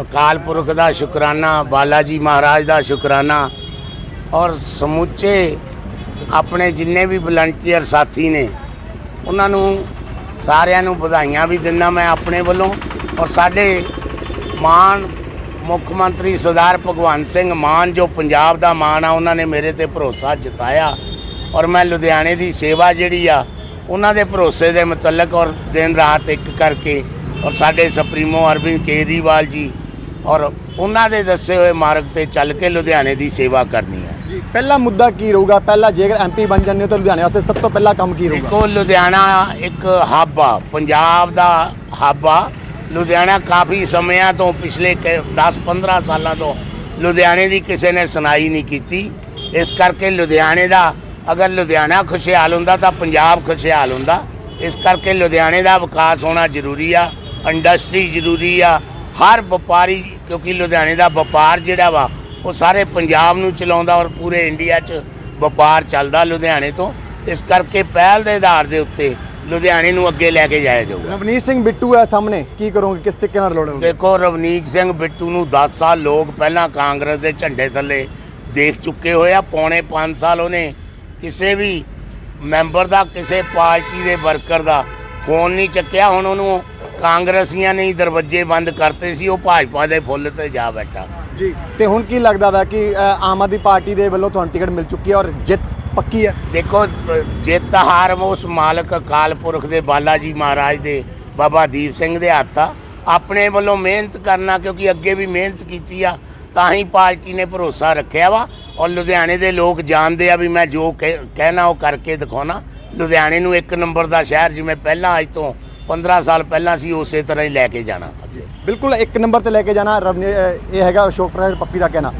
ਅਕਾਲ ਪੁਰਖ ਦਾ ਸ਼ੁਕਰਾਨਾ ਬਾਲਾ ਜੀ ਮਹਾਰਾਜ ਦਾ ਸ਼ੁਕਰਾਨਾ ਔਰ ਸਮੁੱਚੇ ਆਪਣੇ ਜਿੰਨੇ ਵੀ ਵਲੰਟੀਅਰ ਸਾਥੀ ਨੇ, ਉਹਨਾਂ ਨੂੰ ਸਾਰਿਆਂ ਨੂੰ ਵਧਾਈਆਂ ਵੀ ਦਿੰਦਾ ਮੈਂ ਆਪਣੇ ਵੱਲੋਂ ਔਰ ਸਾਡੇ ਮਾਨ ਮੁੱਖ ਮੰਤਰੀ ਸਰਦਾਰ ਭਗਵੰਤ ਸਿੰਘ ਮਾਨ, ਜੋ ਪੰਜਾਬ ਦਾ ਮਾਨ ਆ, ਉਹਨਾਂ ਨੇ ਮੇਰੇ ਤੇ ਭਰੋਸਾ ਜਤਾਇਆ ਔਰ ਮੈਂ ਲੁਧਿਆਣੇ ਦੀ ਸੇਵਾ ਜਿਹੜੀ ਆ ਉਹਨਾਂ ਦੇ ਭਰੋਸੇ ਦੇ ਮੁਤਲਕ ਔਰ ਦਿਨ ਰਾਤ ਇੱਕ ਕਰਕੇ ਔਰ ਸਾਡੇ ਸੁਪਰੀਮੋ ਅਰਵਿੰਦ ਕੇਜਰੀਵਾਲ ਜੀ ਔਰ ਉਹਨਾਂ ਦੇ ਦੱਸੇ ਹੋਏ ਮਾਰਗ ਤੇ ਚੱਲ ਕੇ ਲੁਧਿਆਣੇ ਦੀ ਸੇਵਾ ਕਰਨੀ ਹੈ। ਪਹਿਲਾ ਮੁੱਦਾ ਕੀ ਰਹੂਗਾ? ਪਹਿਲਾ ਜੇਕਰ ਐਮਪੀ ਬਣ ਜਾਂਦੇ ਹੋ ਤਾਂ ਲੁਧਿਆਣੇ ਵਾਸਤੇ ਸਭ ਤੋਂ ਪਹਿਲਾ ਕੰਮ ਕੀ ਰਹੂਗਾ? ਦੇਖੋ ਲੁਧਿਆਣਾ ਇੱਕ ਹੱਬ ਆ ਪੰਜਾਬ ਦਾ ਹੱਬ। ਆ ਲੁਧਿਆਣਾ ਕਾਫੀ ਸਮਿਆਂ ਤੋਂ ਪਿਛਲੇ 10-15 ਸਾਲਾਂ ਤੋਂ ਲੁਧਿਆਣੇ ਦੀ ਕਿਸੇ ਨੇ ਸੁਣਾਈ ਨਹੀਂ ਕੀਤੀ। ਇਸ ਕਰਕੇ ਲੁਧਿਆਣੇ ਦਾ ਅਗਰ ਲੁਧਿਆਣਾ ਖੁਸ਼ਹਾਲ ਹੁੰਦਾ ਤਾਂ ਪੰਜਾਬ ਖੁਸ਼ਹਾਲ ਹੁੰਦਾ। ਇਸ ਕਰਕੇ ਲੁਧਿਆਣੇ ਦਾ ਵਿਕਾਸ ਹੋਣਾ ਜ਼ਰੂਰੀ ਆ ਇੰਡਸਟਰੀ ਜ਼ਰੂਰੀ ਆ ਹਰ ਵਪਾਰੀ ਕਿਉਂਕਿ ਲੁਧਿਆਣੇ ਦਾ ਵਪਾਰ ਜਿਹੜਾ ਵਾ ਉਹ ਸਾਰੇ ਪੰਜਾਬ ਨੂੰ ਚਲਾਉਂਦਾ ਔਰ ਪੂਰੇ ਇੰਡੀਆ 'ਚ ਵਪਾਰ ਚੱਲਦਾ ਲੁਧਿਆਣੇ ਤੋਂ। ਇਸ ਕਰਕੇ ਪਹਿਲ ਦੇ ਆਧਾਰ ਦੇ ਉੱਤੇ ਲੁਧਿਆਣੇ ਨੂੰ ਅੱਗੇ ਲੈ ਕੇ ਜਾਇਆ ਜਾਊਗਾ। ਰਵਨੀਤ ਸਿੰਘ ਬਿੱਟੂ ਹੈ ਸਾਹਮਣੇ ਕੀ ਕਰੋਗੇ ਕਿਸ ਤਰੀਕੇ ਨਾਲ ਲੜੋਗੇ ਦੇਖੋ ਰਵਨੀਤ ਸਿੰਘ ਬਿੱਟੂ ਨੂੰ 10 ਸਾਲ ਲੋਕ ਪਹਿਲਾਂ ਕਾਂਗਰਸ ਦੇ ਝੰਡੇ ਥੱਲੇ ਦੇਖ ਚੁੱਕੇ ਹੋਏ ਆ ਪੌਣੇ 5 ਸਾਲ ਉਹਨੇ ਕਿਸੇ ਵੀ ਮੈਂਬਰ ਦਾ ਕਿਸੇ ਪਾਰਟੀ ਦੇ ਵਰਕਰ ਦਾ ਫੋਨ ਨਹੀਂ ਚੱਕਿਆ। ਹੁਣ ਉਹਨੂੰ ਕਾਂਗਰਸੀਆਂ ਨੇ ਹੀ ਦਰਵਾਜ਼ੇ ਬੰਦ ਕਰਤੇ ਸੀ ਉਹ ਭਾਜਪਾ ਦੇ ਫੁੱਲ ਤੇ ਜਾ ਬੈਠਾ। ਜੀ ਤੇ ਹੁਣ ਕੀ ਲੱਗਦਾ ਵਾ ਕਿ ਅ, ਆਮ ਆਦਮੀ ਪਾਰਟੀ ਦੇ ਵੱਲੋਂ ਤੁਹਾਨੂੰ ਟਿਕਟ ਮਿਲ ਚੁੱਕੀ ਹੈ ਔਰ ਜਿੱਤ ਪੱਕੀ ਹੈ? ਦੇਖੋ ਜਿੱਤ ਹਾਰ ਉਸ ਮਾਲਕ ਅਕਾਲ ਪੁਰਖ ਦੇ ਬਾਲਾ ਜੀ ਮਹਾਰਾਜ ਦੇ ਬਾਬਾ ਦੀਪ ਸਿੰਘ ਦੇ ਹੱਥ ਆ। ਆਪਣੇ ਵੱਲੋਂ ਮਿਹਨਤ ਕਰਨਾ ਕਿਉਂਕਿ ਅੱਗੇ ਵੀ ਮਿਹਨਤ ਕੀਤੀ ਆ ਤਾਂ ਹੀ ਪਾਰਟੀ ਨੇ ਭਰੋਸਾ ਰੱਖਿਆ ਵਾ। ਔਰ ਲੁਧਿਆਣੇ ਦੇ ਲੋਕ ਜਾਣਦੇ ਆ ਵੀ ਮੈਂ ਜੋ ਕਹਿ- ਕਹਿਣਾ ਉਹ ਕਰਕੇ ਦਿਖਾਉਣਾ। ਲੁਧਿਆਣੇ ਨੂੰ ਇੱਕ ਨੰਬਰ ਦਾ ਸ਼ਹਿਰ ਜਿਵੇਂ ਪਹਿਲਾਂ ਅੱਜ ਤੋਂ 15 ਸਾਲ ਪਹਿਲਾਂ ਸੀ, ਉਸੇ ਤਰ੍ਹਾਂ ਹੀ ਲੈ ਕੇ ਜਾਣਾ। ਬਿਲਕੁਲ ਇੱਕ ਨੰਬਰ ਤੇ ਲੈ ਕੇ ਜਾਣਾ ਰਵਨੀ- ਇਹ ਹੈਗਾ ਅਸ਼ੋਕ ਪ੍ਰਾਏ ਪੱਪੀ ਦਾ ਕਹਿਣਾ।